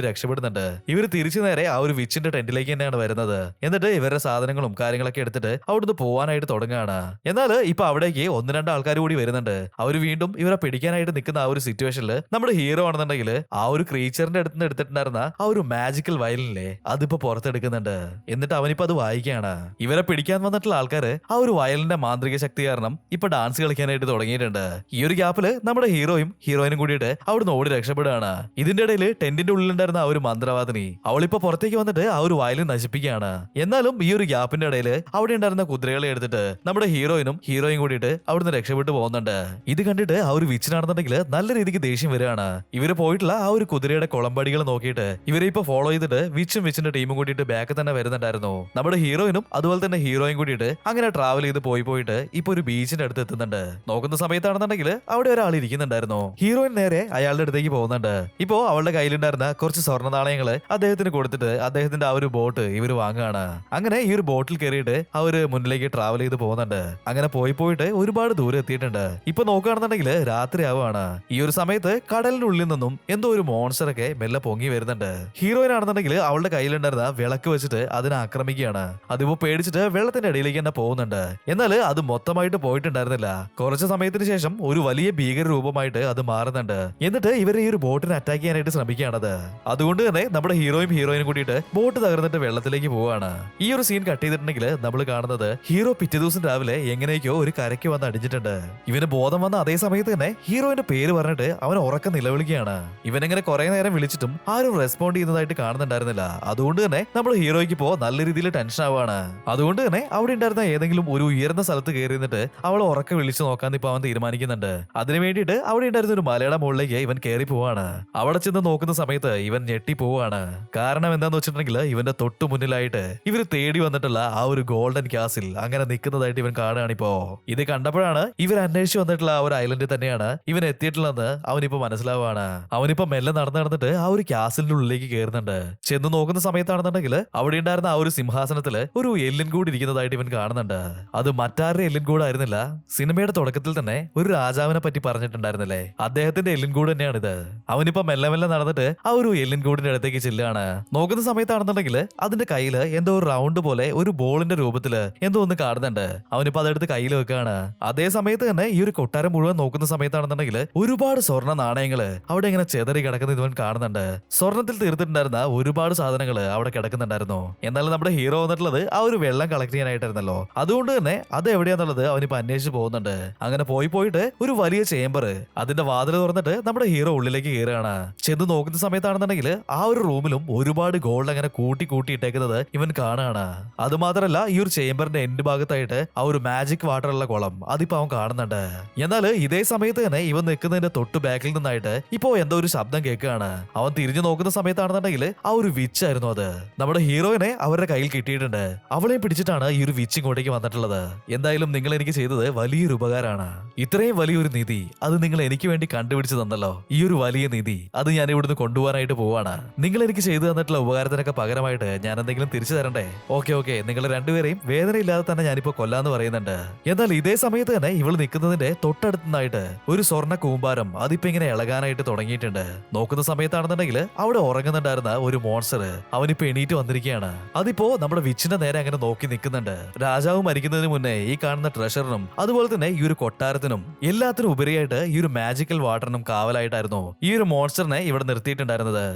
രക്ഷപ്പെടുന്നുണ്ട്. ഇവർ തിരിച്ചു നേരെ ആ ഒരു വിച്ചിന്റെ ടെന്റിലേക്ക് തന്നെയാണ് വരുന്നത്. എന്നിട്ട് ഇവരുടെ സാധനങ്ങളും കാര്യങ്ങളൊക്കെ എടുത്തിട്ട് അവിടുന്ന് പോവാനായിട്ട് തുടങ്ങുകയാണ്. എന്നാൽ ഇപ്പൊ അവിടേക്ക് ഒന്ന് രണ്ട് ആൾക്കാർ കൂടി വരുന്നുണ്ട്. അവർ വീണ്ടും ഇവരെ പിടിക്കാനായിട്ട് നിൽക്കുന്ന ആ ഒരു സിറ്റുവേഷനിൽ നമ്മുടെ ഹീറോ ആണെന്നുണ്ടെങ്കിൽ ആ ഒരു ക്രീച്ചറിന്റെ അടുത്ത് നിന്ന് എടുത്തിട്ടുണ്ടായിരുന്ന ആ ഒരു മാജിക്കൽ വയലിനില്ലേ അതിപ്പോ പുറത്തെടുക്കുന്നുണ്ട്. എന്നിട്ട് അവനിപ്പോ അത് വായിക്കുകയാണ്. ഇവരെ പിടിക്കാൻ വന്നിട്ടുള്ള ആൾക്കാർ ആ ഒരു വയലിന്റെ മാന്ത്രിക ശക്തി കാരണം ഇപ്പൊ ഡാൻസ് കളിക്കാനായിട്ട് തുടങ്ങിയിട്ടുണ്ട്. ഈ ഒരു ഗ്യാപ്പിൽ നമ്മുടെ ഹീറോയും ഹീറോയിനും കൂടിയിട്ട് അവിടുന്ന് ഓടി രക്ഷപ്പെടുകയാണ്. ഇതിന്റെ ഇടയിൽ ടെന്റിന്റെ ഉള്ളിലുണ്ടായിരുന്ന ആ ഒരു മന്ത്രവാദിനി അവളിപ്പോ പുറത്തേക്ക് വന്നിട്ട് ആ ഒരു വയലിൻ നശിപ്പിക്കുകയാണ്. എന്നാലും ഈ ഒരു ഗ്യാപ്പിന്റെ ഇടയിൽ അവിടെ ഉണ്ടായിരുന്ന കുതിരകളെ എടുത്തിട്ട് നമ്മുടെ ഹീറോയിനും ഹീറോയും കൂടിയിട്ട് അവിടുന്ന് രക്ഷപ്പെട്ടു പോകുന്നുണ്ട്. ഇത് കണ്ടിട്ട് ആ ഒരു വിച്ചിനാണെന്നുണ്ടെങ്കിൽ നല്ല രീതിക്ക് ദേഷ്യം വരികയാണ്. ഇവർ പോയിട്ടുള്ള ആ ഒരു കുതിരയുടെ കുളമ്പടികൾ നോക്കിയിട്ട് ഇവരെ ഇപ്പൊ ഫോളോ ചെയ്തിട്ട് വിച്ചും വിച്ചിന്റെ ടീമും കൂടിയിട്ട് ബാക്ക് തന്നെ വരുന്നുണ്ടായിരുന്നു. നമ്മുടെ ഹീറോയിനും അതുപോലെ തന്നെ ഹീറോയും കൂടിയിട്ട് അങ്ങനെ ട്രാവൽ ചെയ്ത് പോയി പോയിട്ട് ഇപ്പൊ ഒരു ബീച്ചിന്റെ അടുത്ത് എത്തുന്നുണ്ട്. നോക്കുന്ന സമയത്താണെന്നുണ്ടെങ്കിൽ അവിടെ ഒരാൾ ഇരിക്കുന്നുണ്ടായിരുന്നു. ഹീറോയിൻ നേരെ അയാളുടെ അടുത്തേക്ക് പോകുന്നുണ്ട് പോകുന്നുണ്ട്. ഇപ്പോ അവളുടെ കയ്യിലുണ്ടായിരുന്ന കുറച്ച് സ്വർണ നാണയങ്ങൾ അദ്ദേഹത്തിന് കൊടുത്തിട്ട് അദ്ദേഹത്തിന്റെ ആ ഒരു ബോട്ട് ഇവർ വാങ്ങുകയാണ്. അങ്ങനെ ഈ ഒരു ബോട്ടിൽ കയറിയിട്ട് അവർ മുന്നിലേക്ക് ട്രാവൽ ചെയ്ത് പോകുന്നുണ്ട്. അങ്ങനെ പോയി പോയിട്ട് ഒരുപാട് ദൂരം എത്തിയിട്ടുണ്ട്. ഇപ്പൊ നോക്കുകയാണെന്നുണ്ടെങ്കിൽ രാത്രി ആവുകയാണ്. ഈ ഒരു സമയത്ത് കടലിനുള്ളിൽ നിന്നും എന്തോ ഒരു മോൺസ്റ്റർ ഒക്കെ മെല്ലെ പൊങ്ങി വരുന്നുണ്ട്. ഹീറോയിൻ ആണെന്നുണ്ടെങ്കിൽ അവളുടെ കയ്യിലുണ്ടായിരുന്ന വിളക്ക് വെച്ചിട്ട് അതിനെ ആക്രമിക്കുകയാണ്. അതിപ്പോ പേടിച്ചിട്ട് വെള്ളത്തിന്റെ ഇടയിലേക്ക് തന്നെ പോകുന്നുണ്ട്. എന്നാൽ അത് മൊത്തമായിട്ട് പോയിട്ടുണ്ടായിരുന്നില്ല. കുറച്ച് സമയത്തിന് ശേഷം ഒരു വലിയ ഭീകര രൂപമായിട്ട് അത് മാറുന്നുണ്ട്. എന്നിട്ട് ഇവരെ ഈ ഒരു ബോട്ടിനെ അറ്റാക്ക് ചെയ്യാനായിട്ട് ശ്രമിക്കുകയാണത്. അതുകൊണ്ട് തന്നെ നമ്മുടെ ഹീറോയും ഹീറോയിനും കൂടിയിട്ട് ബോട്ട് തകർന്നിട്ട് വെള്ളത്തിലേക്ക് പോവാണ് ഈ ഒരു സീൻ കട്ട് ചെയ്തിട്ടുണ്ടെങ്കിൽ നമ്മൾ കാണുന്നത് ഹീറോ പിറ്റേ ദിവസം രാവിലെ എങ്ങനെയൊക്കെയോ ഒരു കരയ്ക്ക് വന്ന് അടിച്ചിട്ടുണ്ട്. ഇവന് ബോധം വന്ന അതേ സമയത്ത് തന്നെ ഹീറോയിന്റെ പേര് പറഞ്ഞിട്ട് അവൻ ഉറക്കം നിലവിളിക്കുകയാണ്. ഇവനെങ്ങനെ കുറെ നേരം വിളിച്ചിട്ടും ആരും റെസ്പോണ്ട് ചെയ്യുന്നതായിട്ട് കാണുന്നുണ്ടായിരുന്നില്ല. അതുകൊണ്ട് തന്നെ നമ്മൾ ഹീറോയ്ക്ക് ഇപ്പോ നല്ല രീതിയിൽ ടെൻഷൻ ആവാണ് അതുകൊണ്ട് തന്നെ അവിടെ ഉണ്ടായിരുന്ന ഏതെങ്കിലും ഒരു ഉയർന്ന സ്ഥലത്ത് കയറി നിന്നിട്ട് അവൾ ഉറക്കം വിളിച്ചു നോക്കാൻ ഇപ്പൊ അവൻ തീരുമാനിക്കുന്നുണ്ട്. അതിനു വേണ്ടിയിട്ട് അവിടെ ഉണ്ടായിരുന്ന ഒരു മലയുടെ മുകളിലേക്ക് ഇവൻ കയറി പോവാണ് അവിടെ ചെന്ന് നോക്കുന്ന സമയത്ത് ഇവൻ ഞെട്ടി പോവാണ് കാരണം എന്താന്ന് വെച്ചിട്ടുണ്ടെങ്കിൽ ഇവന്റെ തൊട്ടു മുന്നിലായിട്ട് ഇവർ തേടി വന്നിട്ടുള്ള ആ ഒരു ഗോൾഡൻ ക്യാസിൽ അങ്ങനെ നിൽക്കുന്നതായിട്ട് ഇവൻ കാണുകയാണിപ്പോ. ഇത് കണ്ടപ്പോഴാണ് ഇവർ അന്വേഷിച്ച് വന്നിട്ടുള്ള ആ ഒരു ഐലൻഡിൽ തന്നെയാണ് ഇവൻ എത്തിയിട്ടുള്ളതെന്ന് അവനിപ്പോ മനസ്സിലാവാണ് അവനിപ്പോ മെല്ലെ നടന്ന് നടന്നിട്ട് ആ ഒരു ക്യാസിലിന്റെ ഉള്ളിലേക്ക് കയറുന്നുണ്ട്. ചെന്ന് നോക്കുന്ന സമയത്താണെന്നുണ്ടെങ്കിൽ അവിടെ ഉണ്ടായിരുന്ന ആ ഒരു സിംഹാസനത്തിൽ ഒരു എല്ലിൻ കൂടി ഇരിക്കുന്നതായിട്ട് ഇവൻ കാണുന്നുണ്ട്. അത് മറ്റാരുടെ എല്ലിൻ കൂടായിരുന്നില്ല സിനിമയുടെ തുടക്കത്തിൽ തന്നെ ഒരു രാജാവിനെ പറ്റി പറഞ്ഞിട്ടുണ്ടായിരുന്നില്ലേ? അദ്ദേഹത്തിന്റെ എല്ലിൻ കൂട് തന്നെയാണിത്. അവനിപ്പോ മെല്ലെ മെല്ലെ നടന്നിട്ട് ആ ഒരു എല്ലിൻ കൂടിന്റെ അടുത്തേക്ക് ചെല്ലുകയാണ്. നോക്കുന്ന സമയത്താണെന്നുണ്ടെങ്കിൽ അതിന്റെ കയ്യിൽ എന്തോ ഒരു റൗണ്ട് പോലെ ഒരു ബോളിന്റെ രൂപത്തിൽ എന്തോ ഒന്ന് കാണുന്നുണ്ട്. അവനിപ്പോ അതെടുത്ത് കയ്യിൽ വെക്കുകയാണ്. അതേ സമയത്ത് തന്നെ ഈ ഒരു കൊട്ടാരം മുഴുവൻ നോക്കുന്ന സമയത്താണെന്നുണ്ടെങ്കിൽ ഒരുപാട് സ്വർണ നാണയങ്ങൾ അവിടെ ഇങ്ങനെ ചെതറി കിടക്കുന്ന ഇവൻ കാണുന്നുണ്ട്. സ്വർണത്തിൽ തീർത്തിട്ടുണ്ടായിരുന്ന ഒരുപാട് സാധനങ്ങൾ അവിടെ കിടക്കുന്നുണ്ടായിരുന്നു. എന്നാലും നമ്മുടെ ഹീറോ വന്നിട്ടുള്ളത് ആ ഒരു വെള്ളം കളക്ട് ചെയ്യാനായിട്ടായിരുന്നല്ലോ. അതുകൊണ്ട് തന്നെ അത് എവിടെയാന്നുള്ളത് അവനിപ്പോ അന്വേഷിച്ച് പോകുന്നുണ്ട്. അങ്ങനെ പോയി പോയിട്ട് ഒരു വലിയ ചേംബർ അതിന്റെ വാതിൽ തുറന്നിട്ട് നമ്മുടെ ഹീറോ ഉള്ളിലേക്ക് കയറുകയാണ് ചെന്ന് നോക്കുന്ന സമയത്താണെന്നുണ്ടെങ്കിൽ ആ ഒരു റൂമിലും ഒരുപാട് ഗോൾഡ് അങ്ങനെ കൂട്ടി കൂട്ടി ഇട്ടേക്കുന്നത് ഇവൻ കാണുകയാണ് അത് മാത്രമല്ല ഈ ഒരു ചേംബറിന്റെ എൻഡ് ഭാഗത്തായിട്ട് ആ ഒരു മാജിക് വാട്ടർ ഉള്ള കുളം അതിപ്പോ അവൻ കാണുന്നുണ്ട്. എന്നാൽ ഇതേ സമയത്ത് തന്നെ ഇവൻ നിൽക്കുന്നതിന്റെ തൊട്ട് ബാക്കിൽ നിന്നായിട്ട് ഇപ്പോ എന്തോ ഒരു ശബ്ദം കേൾക്കുകയാണ്. അവൻ തിരിഞ്ഞു നോക്കുന്ന സമയത്താണെന്നുണ്ടെങ്കിൽ ആ ഒരു വിച്ച് ആയിരുന്നു അത്. നമ്മുടെ ഹീറോയിനെ അവരുടെ കയ്യിൽ കിട്ടിയിട്ടുണ്ട്. അവളെ പിടിച്ചിട്ടാണ് ഈ ഒരു വിച്ച് ഇങ്ങോട്ടേക്ക് വന്നിട്ടുള്ളത്. എന്തായാലും നിങ്ങൾ എനിക്ക് ചെയ്തത് വലിയൊരു ഉപകാരമാണ്. ഇത്രയും വലിയൊരു നിധി അത് നിങ്ങൾ എനിക്ക് വേണ്ടി കണ്ടുപിടിച്ചു തന്നല്ലോ. ഈ ഒരു വലിയ നിധി അത് ഞാൻ ഇവിടുന്ന് കൊണ്ടുപോകാനായിട്ട് പോവാണ്. നിങ്ങൾ എനിക്ക് ചെയ്തു തന്നിട്ടുള്ള ഉപകാരത്തിനൊക്കെ പകരമായിട്ട് ഞാൻ എന്തെങ്കിലും തിരിച്ചു തരണ്ടേ? Okay okay. നിങ്ങൾ രണ്ടുപേരെയും വേദനയില്ലാതെ തന്നെ ഞാനിപ്പോ കൊല്ലാന്ന് പറയുന്നുണ്ട്. എന്നാൽ ഇതേ സമയത്ത് തന്നെ ഇവൾ നിൽക്കുന്നതിന്റെ തൊട്ടടുത്തുനിന്നായിട്ട് ഒരു സ്വർണ കൂമ്പാരം അതിപ്പോ ഇങ്ങനെ ഇളകാനായിട്ട് തുടങ്ങിയിട്ടുണ്ട്. നോക്കുന്ന സമയത്താണെന്നുണ്ടെങ്കിൽ അവിടെ ഉറങ്ങുന്നുണ്ടായിരുന്ന ഒരു മോൺസ്റ്റർ അവനിപ്പോ എണീറ്റ് വന്നിരിക്കുകയാണ്. അതിപ്പോ നമ്മുടെ വിച്ചിന്റെ നേരെ അങ്ങനെ നോക്കി നിൽക്കുന്നുണ്ട്. രാജാവ് മരിക്കുന്നതിന് മുന്നേ ഈ കാണുന്ന ട്രഷറിനും അതുപോലെ തന്നെ ഈ ഒരു കൊട്ടാരത്തിനും എല്ലാത്തിനും ഉപരിയായിട്ട് ഈ ഒരു മാജിക്കൽ വാട്ടറിനും കാവലായിട്ടായിരുന്നു ഈ ഒരു മോൺസ്റ്ററിനെ ഇവിടെ നിർത്തിയിട്ടുണ്ടായിരുന്നത്.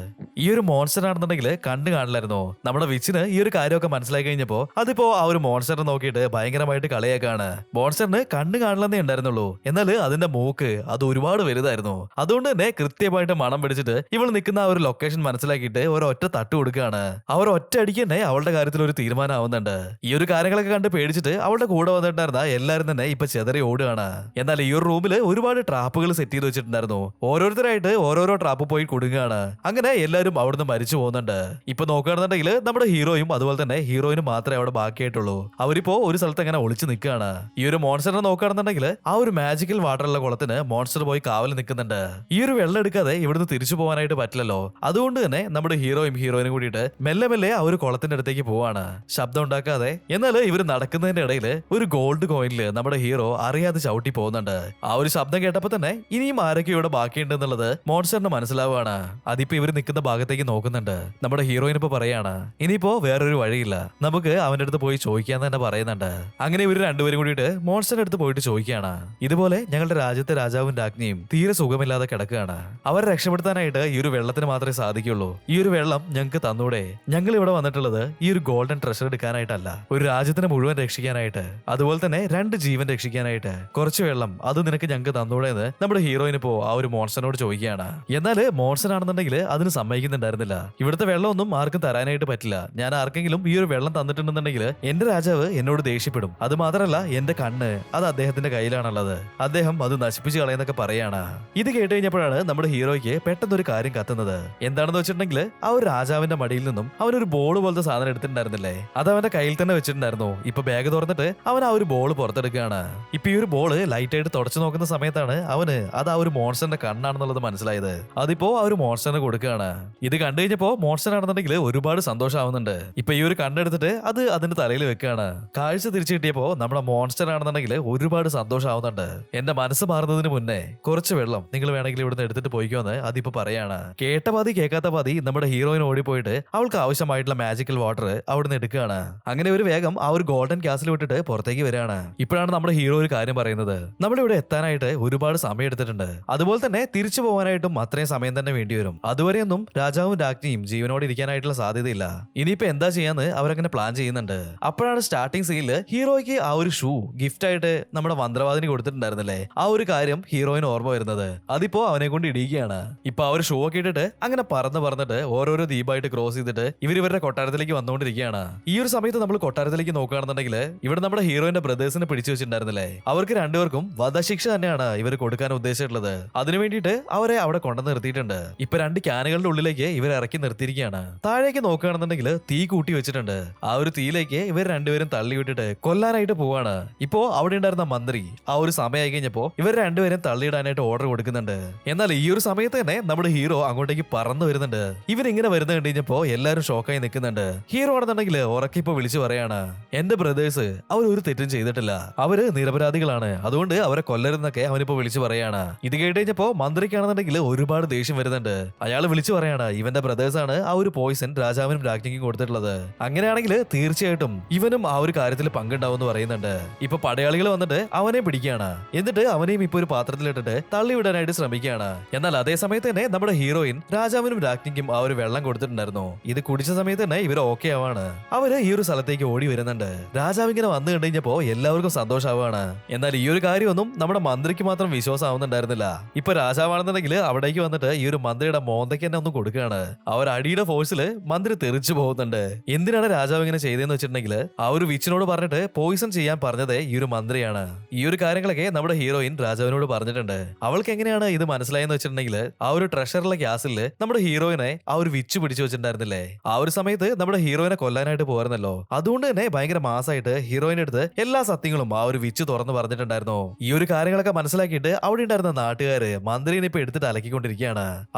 ഈ ഒരു മോൺസ്റ്റർ ആണെന്നുണ്ടെങ്കിൽ കണ്ടു കാണില്ലായിരുന്നു നമ്മുടെ വിച്ചിന് ഈ ഒരു കാര്യമൊക്കെ മനസ്സിലായി കഴിഞ്ഞപ്പോ അതിപ്പോ ആ ഒരു മോൺസ്റ്ററിനെ നോക്കിയിട്ട് ഭയങ്കരമായിട്ട് കളിയാക്കാണ്. മോൺസ്റ്ററിന് കണ്ണു കാണില്ലെന്നേ ഉണ്ടായിരുന്നുള്ളൂ. എന്നാൽ അതിന്റെ മൂക്ക് അത് ഒരുപാട് വലുതായിരുന്നു. അതുകൊണ്ട് തന്നെ കൃത്യമായിട്ട് മണം പിടിച്ചിട്ട് ഇവൾ നിൽക്കുന്ന ആ ഒരു ലൊക്കേഷൻ മനസ്സിലാക്കിയിട്ട് ഒരൊറ്റ തട്ട് കൊടുക്കുകയാണ്. അവർ ഒറ്റ അടിക്ക് തന്നെ അവളുടെ കാര്യത്തിൽ ഒരു തീരുമാനമാവുന്നുണ്ട്. ഈ ഒരു കാര്യങ്ങളൊക്കെ കണ്ട് പേടിച്ചിട്ട് അവളുടെ കൂടെ വന്നിട്ടുണ്ടായിരുന്ന എല്ലാവരും തന്നെ ഇപ്പൊ ചെതറി ഓടുകയാണ്. എന്നാൽ ഈ ഒരു റൂമിൽ ഒരുപാട് ട്രാപ്പുകൾ സെറ്റ് ചെയ്ത് വെച്ചിട്ടുണ്ടായിരുന്നു. ഓരോരുത്തരായിട്ട് ഓരോരോ ട്രാപ്പ് പോയി കുടുങ്ങുകയാണ് അങ്ങനെ എല്ലാവരും അവിടുന്ന് മരിച്ചു പോകുന്നുണ്ട്. ഇപ്പൊ നോക്കുകയാണെന്നുണ്ടെങ്കിൽ നമ്മുടെ ഹീറോയും അതുപോലെ തന്നെ ഹീറോയിനും മാത്രമേ അവിടെ ബാക്കിയായിട്ടുള്ളൂ. അവരിപ്പോ ഒരു സ്ഥലത്ത് അങ്ങനെ ഒളിച്ചു നിൽക്കുകയാണ്. ഈ ഒരു മോൺസ്റ്ററിനെ നോക്കുകയാണെന്നുണ്ടെങ്കിൽ ആ ഒരു മാജിക്കൽ വാട്ടറുള്ള കുളത്തിന് മോൺസ്റ്റർ പോയി കാവൽ നിൽക്കുന്നുണ്ട്. ഈ ഒരു വെള്ളം എടുക്കാതെ ഇവിടുന്ന് തിരിച്ചു പോകാനായിട്ട് പറ്റില്ലല്ലോ. അതുകൊണ്ട് തന്നെ നമ്മുടെ ഹീറോയും ഹീറോയിനും കൂടിയിട്ട് മെല്ലെ മെല്ലെ ആ ഒരു കുളത്തിന്റെ അടുത്തേക്ക് പോവാണ്. ശബ്ദം ഉണ്ടാക്കാതെ. എന്നാൽ ഇവർ നടക്കുന്നതിന്റെ ഇടയിൽ ഒരു ഗോൾഡ് കോയിനിൽ നമ്മുടെ ഹീറോ അറിയാതെ ചവിട്ടി പോകുന്നുണ്ട്. ആ ഒരു ശബ്ദം കേട്ടപ്പോ തന്നെ ഇനിയും ആരൊക്കെ ഇവിടെ ബാക്കിയുണ്ട് എന്നുള്ളത് മോൺസ്റ്ററിന് മനസ്സിലാവുകയാണ്. അതിപ്പോ ഇവർ നിൽക്കുന്ന ഭാഗത്തേക്ക് നോക്കുന്നുണ്ട്. നമ്മുടെ ഹീറോയിൻ ഇപ്പൊ പറയാണ് ഇനിയിപ്പോ വേറൊരു വഴിയില്ല. നമുക്ക് അവന്റെ അടുത്ത് പോയി ചോദിക്കാന്ന് തന്നെ പറയുന്നുണ്ട്. അങ്ങനെ ഇവർ രണ്ടുപേരും കൂടിയിട്ട് മോൺസ്റ്ററിന്റെ അടുത്ത് പോയിട്ട് ചോദിക്കുകയാണ്. ഇതുപോലെ ഞങ്ങളുടെ രാജ്യത്തെ രാജാവും രാജ്ഞിയും തീരെ സുഖമില്ലാതെ കിടക്കുകയാണ്. അവരെ രക്ഷപ്പെടുത്താനായിട്ട് ഈ ഒരു വെള്ളത്തിന് മാത്രമേ സാധിക്കുള്ളൂ ഈ ഒരു വെള്ളം ഞങ്ങൾക്ക് തന്നൂടെ. ഞങ്ങൾ ഇവിടെ വന്നിട്ടുള്ളത് ഈ ഒരു ഗോൾഡൻ ട്രഷർ എടുക്കാനായിട്ടല്ല. ഒരു രാജ്യത്തിനെ മുഴുവൻ രക്ഷിക്കാനായിട്ട് അതുപോലെ തന്നെ രണ്ട് ജീവൻ രക്ഷിക്കാനായിട്ട് കുറച്ച് വെള്ളം അത് നിനക്ക് ഞങ്ങൾക്ക് തന്നൂടെ എന്ന് നമ്മുടെ ഹീറോയിന് ഇപ്പോ ആ ഒരു മോൺസ്റ്ററിനോട് ചോദിക്കുകയാണ്. എന്നാൽ മോൺസൺ ആണെന്നുണ്ടെങ്കിൽ അതിന് സമ്മതിക്കുന്നുണ്ടായിരുന്നില്ല. ഇവിടുത്തെ വെള്ളമൊന്നും ആർക്കും തരാനായിട്ട് പറ്റില്ല. ഞാൻ ആർക്കെങ്കിലും ഈ ഒരു വെള്ളം തന്നിട്ടുണ്ടെന്നുണ്ടെങ്കിൽ എന്റെ രാജാവ് എന്നോട് ദേഷ്യപ്പെടും. അത് മാത്രമല്ല എന്റെ കണ്ണ് അത് അദ്ദേഹത്തിന്റെ കയ്യിലാണുള്ളത്. അദ്ദേഹം അത് നശിപ്പിച്ചു കളയെന്നൊക്കെ പറയാണ്. ഇത് കേട്ട് കഴിഞ്ഞപ്പോഴാണ് നമ്മുടെ ഹീറോയ്ക്ക് പെട്ടെന്ന് ഒരു കാര്യം കത്തുന്നത്. എന്താണെന്ന് വെച്ചിട്ടുണ്ടെങ്കിൽ ആ ഒരു രാജാവിന്റെ മടിയിൽ നിന്നും അവൻ ഒരു ബോൾ പോലത്തെ സാധനം എടുത്തിട്ടുണ്ടായിരുന്നില്ലേ? അത് അവന്റെ കയ്യിൽ തന്നെ വെച്ചിട്ടുണ്ടായിരുന്നു. ഇപ്പൊ ബാഗ് തുറന്നിട്ട് അവൻ ആ ഒരു ബോൾ പുറത്തെടുക്കുകയാണ്. ഇപ്പൊ ഈ ഒരു ബോൾ ലൈറ്റ് ആയിട്ട് തുടച്ചു നോക്കുന്ന സമയത്താണ് അവന് അത് ആ ഒരു മോൺസ്റ്ററിന്റെ കണ്ണാണെന്നുള്ളത് മനസ്സിലായത്. അതിപ്പോ ആ ഒരു കൊടുക്കുകയാണ്. ഇത് കണ്ടു കഴിഞ്ഞപ്പോ മോൺസ്റ്റർ ആണെന്നുണ്ടെങ്കിൽ ഒരുപാട് സന്തോഷമാവുന്നുണ്ട്. ഇപ്പൊ ഈ ഒരു കണ്ടെടുത്തിട്ട് അത് അതിന്റെ തലയിൽ വെക്കുകയാണ്. കാഴ്ച തിരിച്ചു കിട്ടിയപ്പോ നമ്മുടെ മോൺസ്റ്റർ ആണെന്നുണ്ടെങ്കിൽ ഒരുപാട് സന്തോഷമാവുന്നുണ്ട്. എന്റെ മനസ്സ് മാറുന്നതിന് മുന്നേ കുറച്ച് വെള്ളം നിങ്ങൾ വേണമെങ്കിൽ ഇവിടുന്ന് എടുത്തിട്ട് പോയിക്കോന്ന് അതിപ്പോ പറയാണ്. കേട്ട പാതി കേൾക്കാത്ത പാതി നമ്മുടെ ഹീറോയിൻ ഓടിപ്പോയിട്ട് അവൾക്ക് ആവശ്യമായിട്ടുള്ള മാജിക്കൽ വാട്ടർ അവിടുന്ന് എടുക്കുകയാണ്. അങ്ങനെ ഒരു വേഗം ആ ഒരു ഗോൾഡൻ ക്യാസിൽ വിട്ടിട്ട് പുറത്തേക്ക് വരികയാണ്. ഇപ്പോഴാണ് നമ്മുടെ ഹീറോ ഒരു കാര്യം പറയുന്നത്. നമ്മളിവിടെ എത്താനായിട്ട് ഒരുപാട് സമയം എടുത്തിട്ടുണ്ട് അതുപോലെ തന്നെ തിരിച്ചു പോകാനായിട്ടും അത്രയും സമയം തന്നെ വേണ്ടി വരും. അതുവരെയൊന്നും രാജാവും രാജ്ഞിയും ജീവനോട് ഇരിക്കാനായിട്ടുള്ള സാധ്യതയില്ല. ഇനിയിപ്പോ എന്താ ചെയ്യാന്ന് അവരങ്ങനെ പ്ലാൻ ചെയ്യുന്നുണ്ട്. അപ്പോഴാണ് സ്റ്റാർട്ടിംഗ് സീനിൽ ഹീറോയ്ക്ക് ആ ഒരു ഷൂ ഗിഫ്റ്റ് ആയിട്ട് നമ്മുടെ മന്ത്രവാദിനി കൊടുത്തിട്ടുണ്ടായിരുന്നില്ലേ? ആ ഒരു കാര്യം ഹീറോയിന് ഓർമ്മ വരുന്നത്. അതിപ്പോ അവനെ കൊണ്ട് ഇടിയുകയാണ് ഇപ്പൊ ആ ഒരു ഷൂ ഒക്കെ ഇട്ടിട്ട് അങ്ങനെ പറന്ന് പറന്നിട്ട് ഓരോരോ ദ്വീപായിട്ട് ക്രോസ് ചെയ്തിട്ട് ഇവർ ഇവരുടെ കൊട്ടാരത്തിലേക്ക് വന്നുകൊണ്ടിരിക്കുകയാണ്. ഈ ഒരു സമയത്ത് നമ്മൾ കൊട്ടാരത്തിലേക്ക് നോക്കുകയാണെന്നുണ്ടെങ്കിൽ ഇവിടെ നമ്മുടെ ഹീറോയിന്റെ ബ്രദേഴ്സിനെ പിടിച്ചു വെച്ചിട്ടുണ്ടായിരുന്നില്ലേ? അവർക്ക് രണ്ടുപേർക്കും വധശിക്ഷ തന്നെയാണ് ഇവർ കൊടുക്കാൻ ഉദ്ദേശിച്ചിട്ടുള്ളത്. അതിനു വേണ്ടിയിട്ട് അവരെ അവിടെ കൊണ്ടു നിർത്തിയിട്ടുണ്ട്. ഇപ്പൊ രണ്ട് ക്യാനുകളുടെ ഉള്ളിലേക്ക് ഇവർ ഇറക്കി നിർത്തിയിരിക്കുകയാണ്. താഴേക്ക് നോക്കുകയാണെന്നുണ്ടെങ്കിൽ തീ കൂട്ടി വെച്ചിട്ടുണ്ട്. ആ ഒരു തീയിലേക്ക് ഇവർ രണ്ടുപേരും തള്ളി വിട്ടിട്ട് കൊല്ലാനായിട്ട് പോവാണ്. ഇപ്പോ അവിടെ ഉണ്ടായിരുന്ന മന്ത്രി ആ ഒരു സമയം ആയി കഴിഞ്ഞപ്പോ ഇവർ രണ്ടുപേരും തള്ളിയിടാനായിട്ട് ഓർഡർ കൊടുക്കുന്നുണ്ട്. എന്നാൽ ഈ ഒരു സമയത്ത് തന്നെ നമ്മുടെ ഹീറോ അങ്ങോട്ടേക്ക് പറന്നു വരുന്നുണ്ട്. ഇവരിങ്ങനെ വരുന്ന കണ്ടു കഴിഞ്ഞപ്പോ എല്ലാവരും ഷോക്കായി നിൽക്കുന്നുണ്ട്. ഹീറോ ആണെന്നുണ്ടെങ്കിൽ ഉറക്കിപ്പോ വിളിച്ചു പറയാണ് എന്റെ ബ്രദേഴ്സ് അവർ ഒരു തെറ്റും ചെയ്തിട്ടില്ല. അവർ നിരപരാധികളാണ്. അതുകൊണ്ട് അവരെ കൊല്ലരുന്നൊക്കെ അവനിപ്പോ വിളിച്ചു പറയാണ്. ഇത് കേട്ട് കഴിഞ്ഞപ്പോ മന്ത്രിക്കാണെന്നുണ്ടെങ്കിൽ ഒരുപാട് ദേഷ്യം വരുന്നുണ്ട്. അയാൾ വിളിച്ചു പറയാണ് ഇവന്റെ ബ്രദേഴ്സ് ആണ് ആ ഒരു പോയിസൺ രാജാവിനും രാജ്ഞിക്കും കൊടുത്തിട്ടുള്ളത്. അങ്ങനെയാണെങ്കിൽ തീർച്ചയായിട്ടും ഇവനും ആ ഒരു കാര്യത്തിൽ പങ്കുണ്ടാവും എന്ന് പറയുന്നുണ്ട്. ഇപ്പൊ പടയാളികൾ വന്നിട്ട് അവനെ പിടിക്കുകയാണ്. എന്നിട്ട് അവനെയും ഇപ്പൊ ഒരു പാത്രത്തിലിട്ടിട്ട് തള്ളിവിടാനായിട്ട് ശ്രമിക്കുകയാണ്. എന്നാൽ അതേ സമയത്ത് തന്നെ നമ്മുടെ ഹീറോയിൻ രാജാവിനും രാജ്ഞിക്കും ആ ഒരു വെള്ളം കൊടുത്തിട്ടുണ്ടായിരുന്നു. ഇത് കുടിച്ച സമയത്ത് തന്നെ ഇവർ ഓക്കെ ആവാണ്. അവർ ഈ ഒരു സ്ഥലത്തേക്ക് ഓടി വരുന്നുണ്ട്. രാജാവ് ഇങ്ങനെ വന്നു കഴിഞ്ഞപ്പോ എല്ലാവർക്കും സന്തോഷമാവാണ്. എന്നാൽ ഈ ഒരു കാര്യമൊന്നും നമ്മുടെ മന്ത്രിക്ക് മാത്രം വിശ്വാസം വിശ്വാസമാവുന്നുണ്ടായിരുന്നില്ല. ഇപ്പൊ രാജാവാണെന്നുണ്ടെങ്കിൽ അവിടേക്ക് വന്നിട്ട് ഈ ഒരു മന്ത്രിയുടെ മോന്തയ്ക്ക് തന്നെ ഒന്ന് കൊടുക്കുകയാണ്. അവർ അടിയുടെ ഫോഴ്സിൽ മന്ത്രി തെറിച്ചു പോകുന്നുണ്ട്. എന്തിനാണ് രാജാവ് ഇങ്ങനെ ചെയ്തതെന്ന് വെച്ചിട്ടുണ്ടെങ്കിൽ ആ ഒരു വിച്ചിനോട് പറഞ്ഞിട്ട് പോയിസൺ ചെയ്യാൻ പറഞ്ഞത് ഈ ഒരു മന്ത്രിയാണ്. ഈ ഒരു കാര്യങ്ങളൊക്കെ നമ്മുടെ ഹീറോയിൻ രാജാവിനോട് പറഞ്ഞിട്ടുണ്ട്. അവൾക്ക് എങ്ങനെയാണ് ഇത് മനസ്സിലായെന്ന് വെച്ചിട്ടുണ്ടെങ്കിൽ ആ ഒരു ട്രഷറിലെ ഗ്യാസിൽ നമ്മുടെ ഹീറോയിനെ ആ ഒരു വിച്ച് പിടിച്ചു വെച്ചിട്ടുണ്ടായിരുന്നില്ലേ? ആ ഒരു സമയത്ത് നമ്മുടെ ഹീറോയിനെ കൊല്ലാനായിട്ട് പോരുന്നല്ലോ അതുകൊണ്ട് തന്നെ ഭയങ്കര മാസമായിട്ട് ഹീറോയിന്റെ അടുത്ത് എല്ലാ സത്യങ്ങളും ആ ഒരു വിച്ച് തുറന്നു പറഞ്ഞിട്ടുണ്ടായിരുന്നു. ഈ ഒരു കാര്യങ്ങളൊക്കെ മനസ്സിലാക്കിയിട്ട് അവിടെ ഉണ്ടായിരുന്ന നാട്ടുകാര് മന്ത്രിനെ ഇപ്പൊ എടുത്തിട്ട് അലക്കിക്കൊണ്ടിരിക്കുകയാണ്.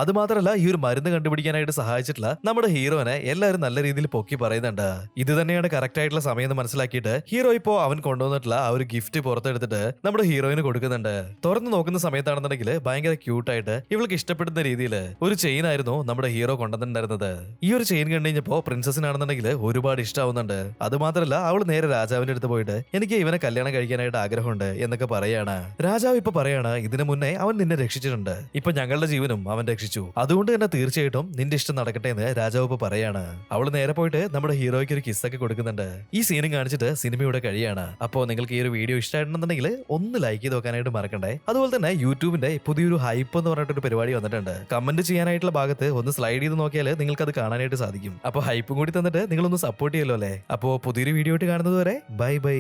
അത് മാത്രല്ല ഈ ഒരു മരുന്ന് കണ്ടുപിടിക്കാനായിട്ട് സഹായിച്ചിട്ടുള്ള നമ്മുടെ ഹീറോനെ എല്ലാവരും നല്ല രീതിയിൽ പൊക്കി പറയുന്നുണ്ട്. ഇത് തന്നെയാണ് കറക്റ്റ് ആയിട്ടുള്ള സമയം എന്ന് മനസ്സിലാക്കിയിട്ട് ഹീറോ ഇപ്പോ അവൻ കൊണ്ടുവന്നിട്ടുള്ള ആ ഒരു ഗിഫ്റ്റ് പുറത്തെടുത്തിട്ട് നമ്മുടെ ഹീറോയിന് കൊടുക്കുന്നുണ്ട്. തുറന്നു നോക്കുന്ന സമയത്താണെന്നുണ്ടെങ്കിൽ ഭയങ്കര ക്യൂട്ട് ആയിട്ട് ഇവൾക്ക് ഇഷ്ടപ്പെടുന്ന രീതിയിൽ ഒരു ചെയിൻ ആയിരുന്നു നമ്മുടെ ഹീറോ കൊണ്ടുവന്നിട്ടുണ്ടായിരുന്നത്. ഈ ഒരു ചെയിൻ കണ്ടു കഴിഞ്ഞപ്പോ പ്രിൻസസിനാണെന്നുണ്ടെങ്കിൽ ഒരുപാട് ഇഷ്ടമാവുന്നുണ്ട് അത് മാത്രല്ല അവൾ നേരെ രാജാവിന്റെ അടുത്ത് പോയിട്ട് എനിക്ക് ഇവനെ കല്യാണം കഴിക്കാനായിട്ട് ആഗ്രഹമുണ്ട് എന്നൊക്കെ പറയാണ്. രാജാവ് ഇപ്പൊ പറയാണ് ഇതിനു മുന്നേ അവൻ നിന്നെ രക്ഷിച്ചിട്ടുണ്ട്. ഇപ്പൊ ഞങ്ങളുടെ ജീവനും അവൻ രക്ഷിച്ചു. അതുകൊണ്ട് തന്നെ തീർച്ചയായിട്ടും നിന്റെ ഇഷ്ടം നടക്കട്ടെ എന്ന് രാജാവ് പറയാണ്. അവൾ നേരെ പോയിട്ട് നമ്മുടെ ഹീറോയ്ക്ക് ഒരു കിസ്സൊക്കെ കൊടുക്കുന്നുണ്ട്. ഈ സീനും കാണിച്ചിട്ട് സിനിമയുടെ കഴിയാണ്. അപ്പോൾ നിങ്ങൾക്ക് ഈ ഒരു വീഡിയോ ഇഷ്ടമായിട്ടുണ്ടെന്നുണ്ടെങ്കിൽ ഒന്ന് ലൈക്ക് ചെയ്ത് നോക്കാനായിട്ട് മറക്കണ്ടേ. അതുപോലെ തന്നെ യൂട്യൂബിന്റെ പുതിയൊരു ഹൈപ്പ് എന്ന് പറഞ്ഞിട്ടൊരു പരിപാടി വന്നിട്ടുണ്ട്. കമന്റ് ചെയ്യാനായിട്ടുള്ള ഭാഗത്ത് ഒന്ന് സ്ലൈഡ് ചെയ്ത് നോക്കിയാൽ നിങ്ങൾക്ക് അത് കാണാനായിട്ട് സാധിക്കും. അപ്പോൾ ഹൈപ്പും കൂടി തന്നിട്ട് നിങ്ങളൊന്ന് സപ്പോർട്ട് ചെയ്യല്ലോ അല്ലേ? അപ്പോൾ പുതിയൊരു വീഡിയോ ആയിട്ട് കാണുന്നത് വരെ ബൈ ബൈ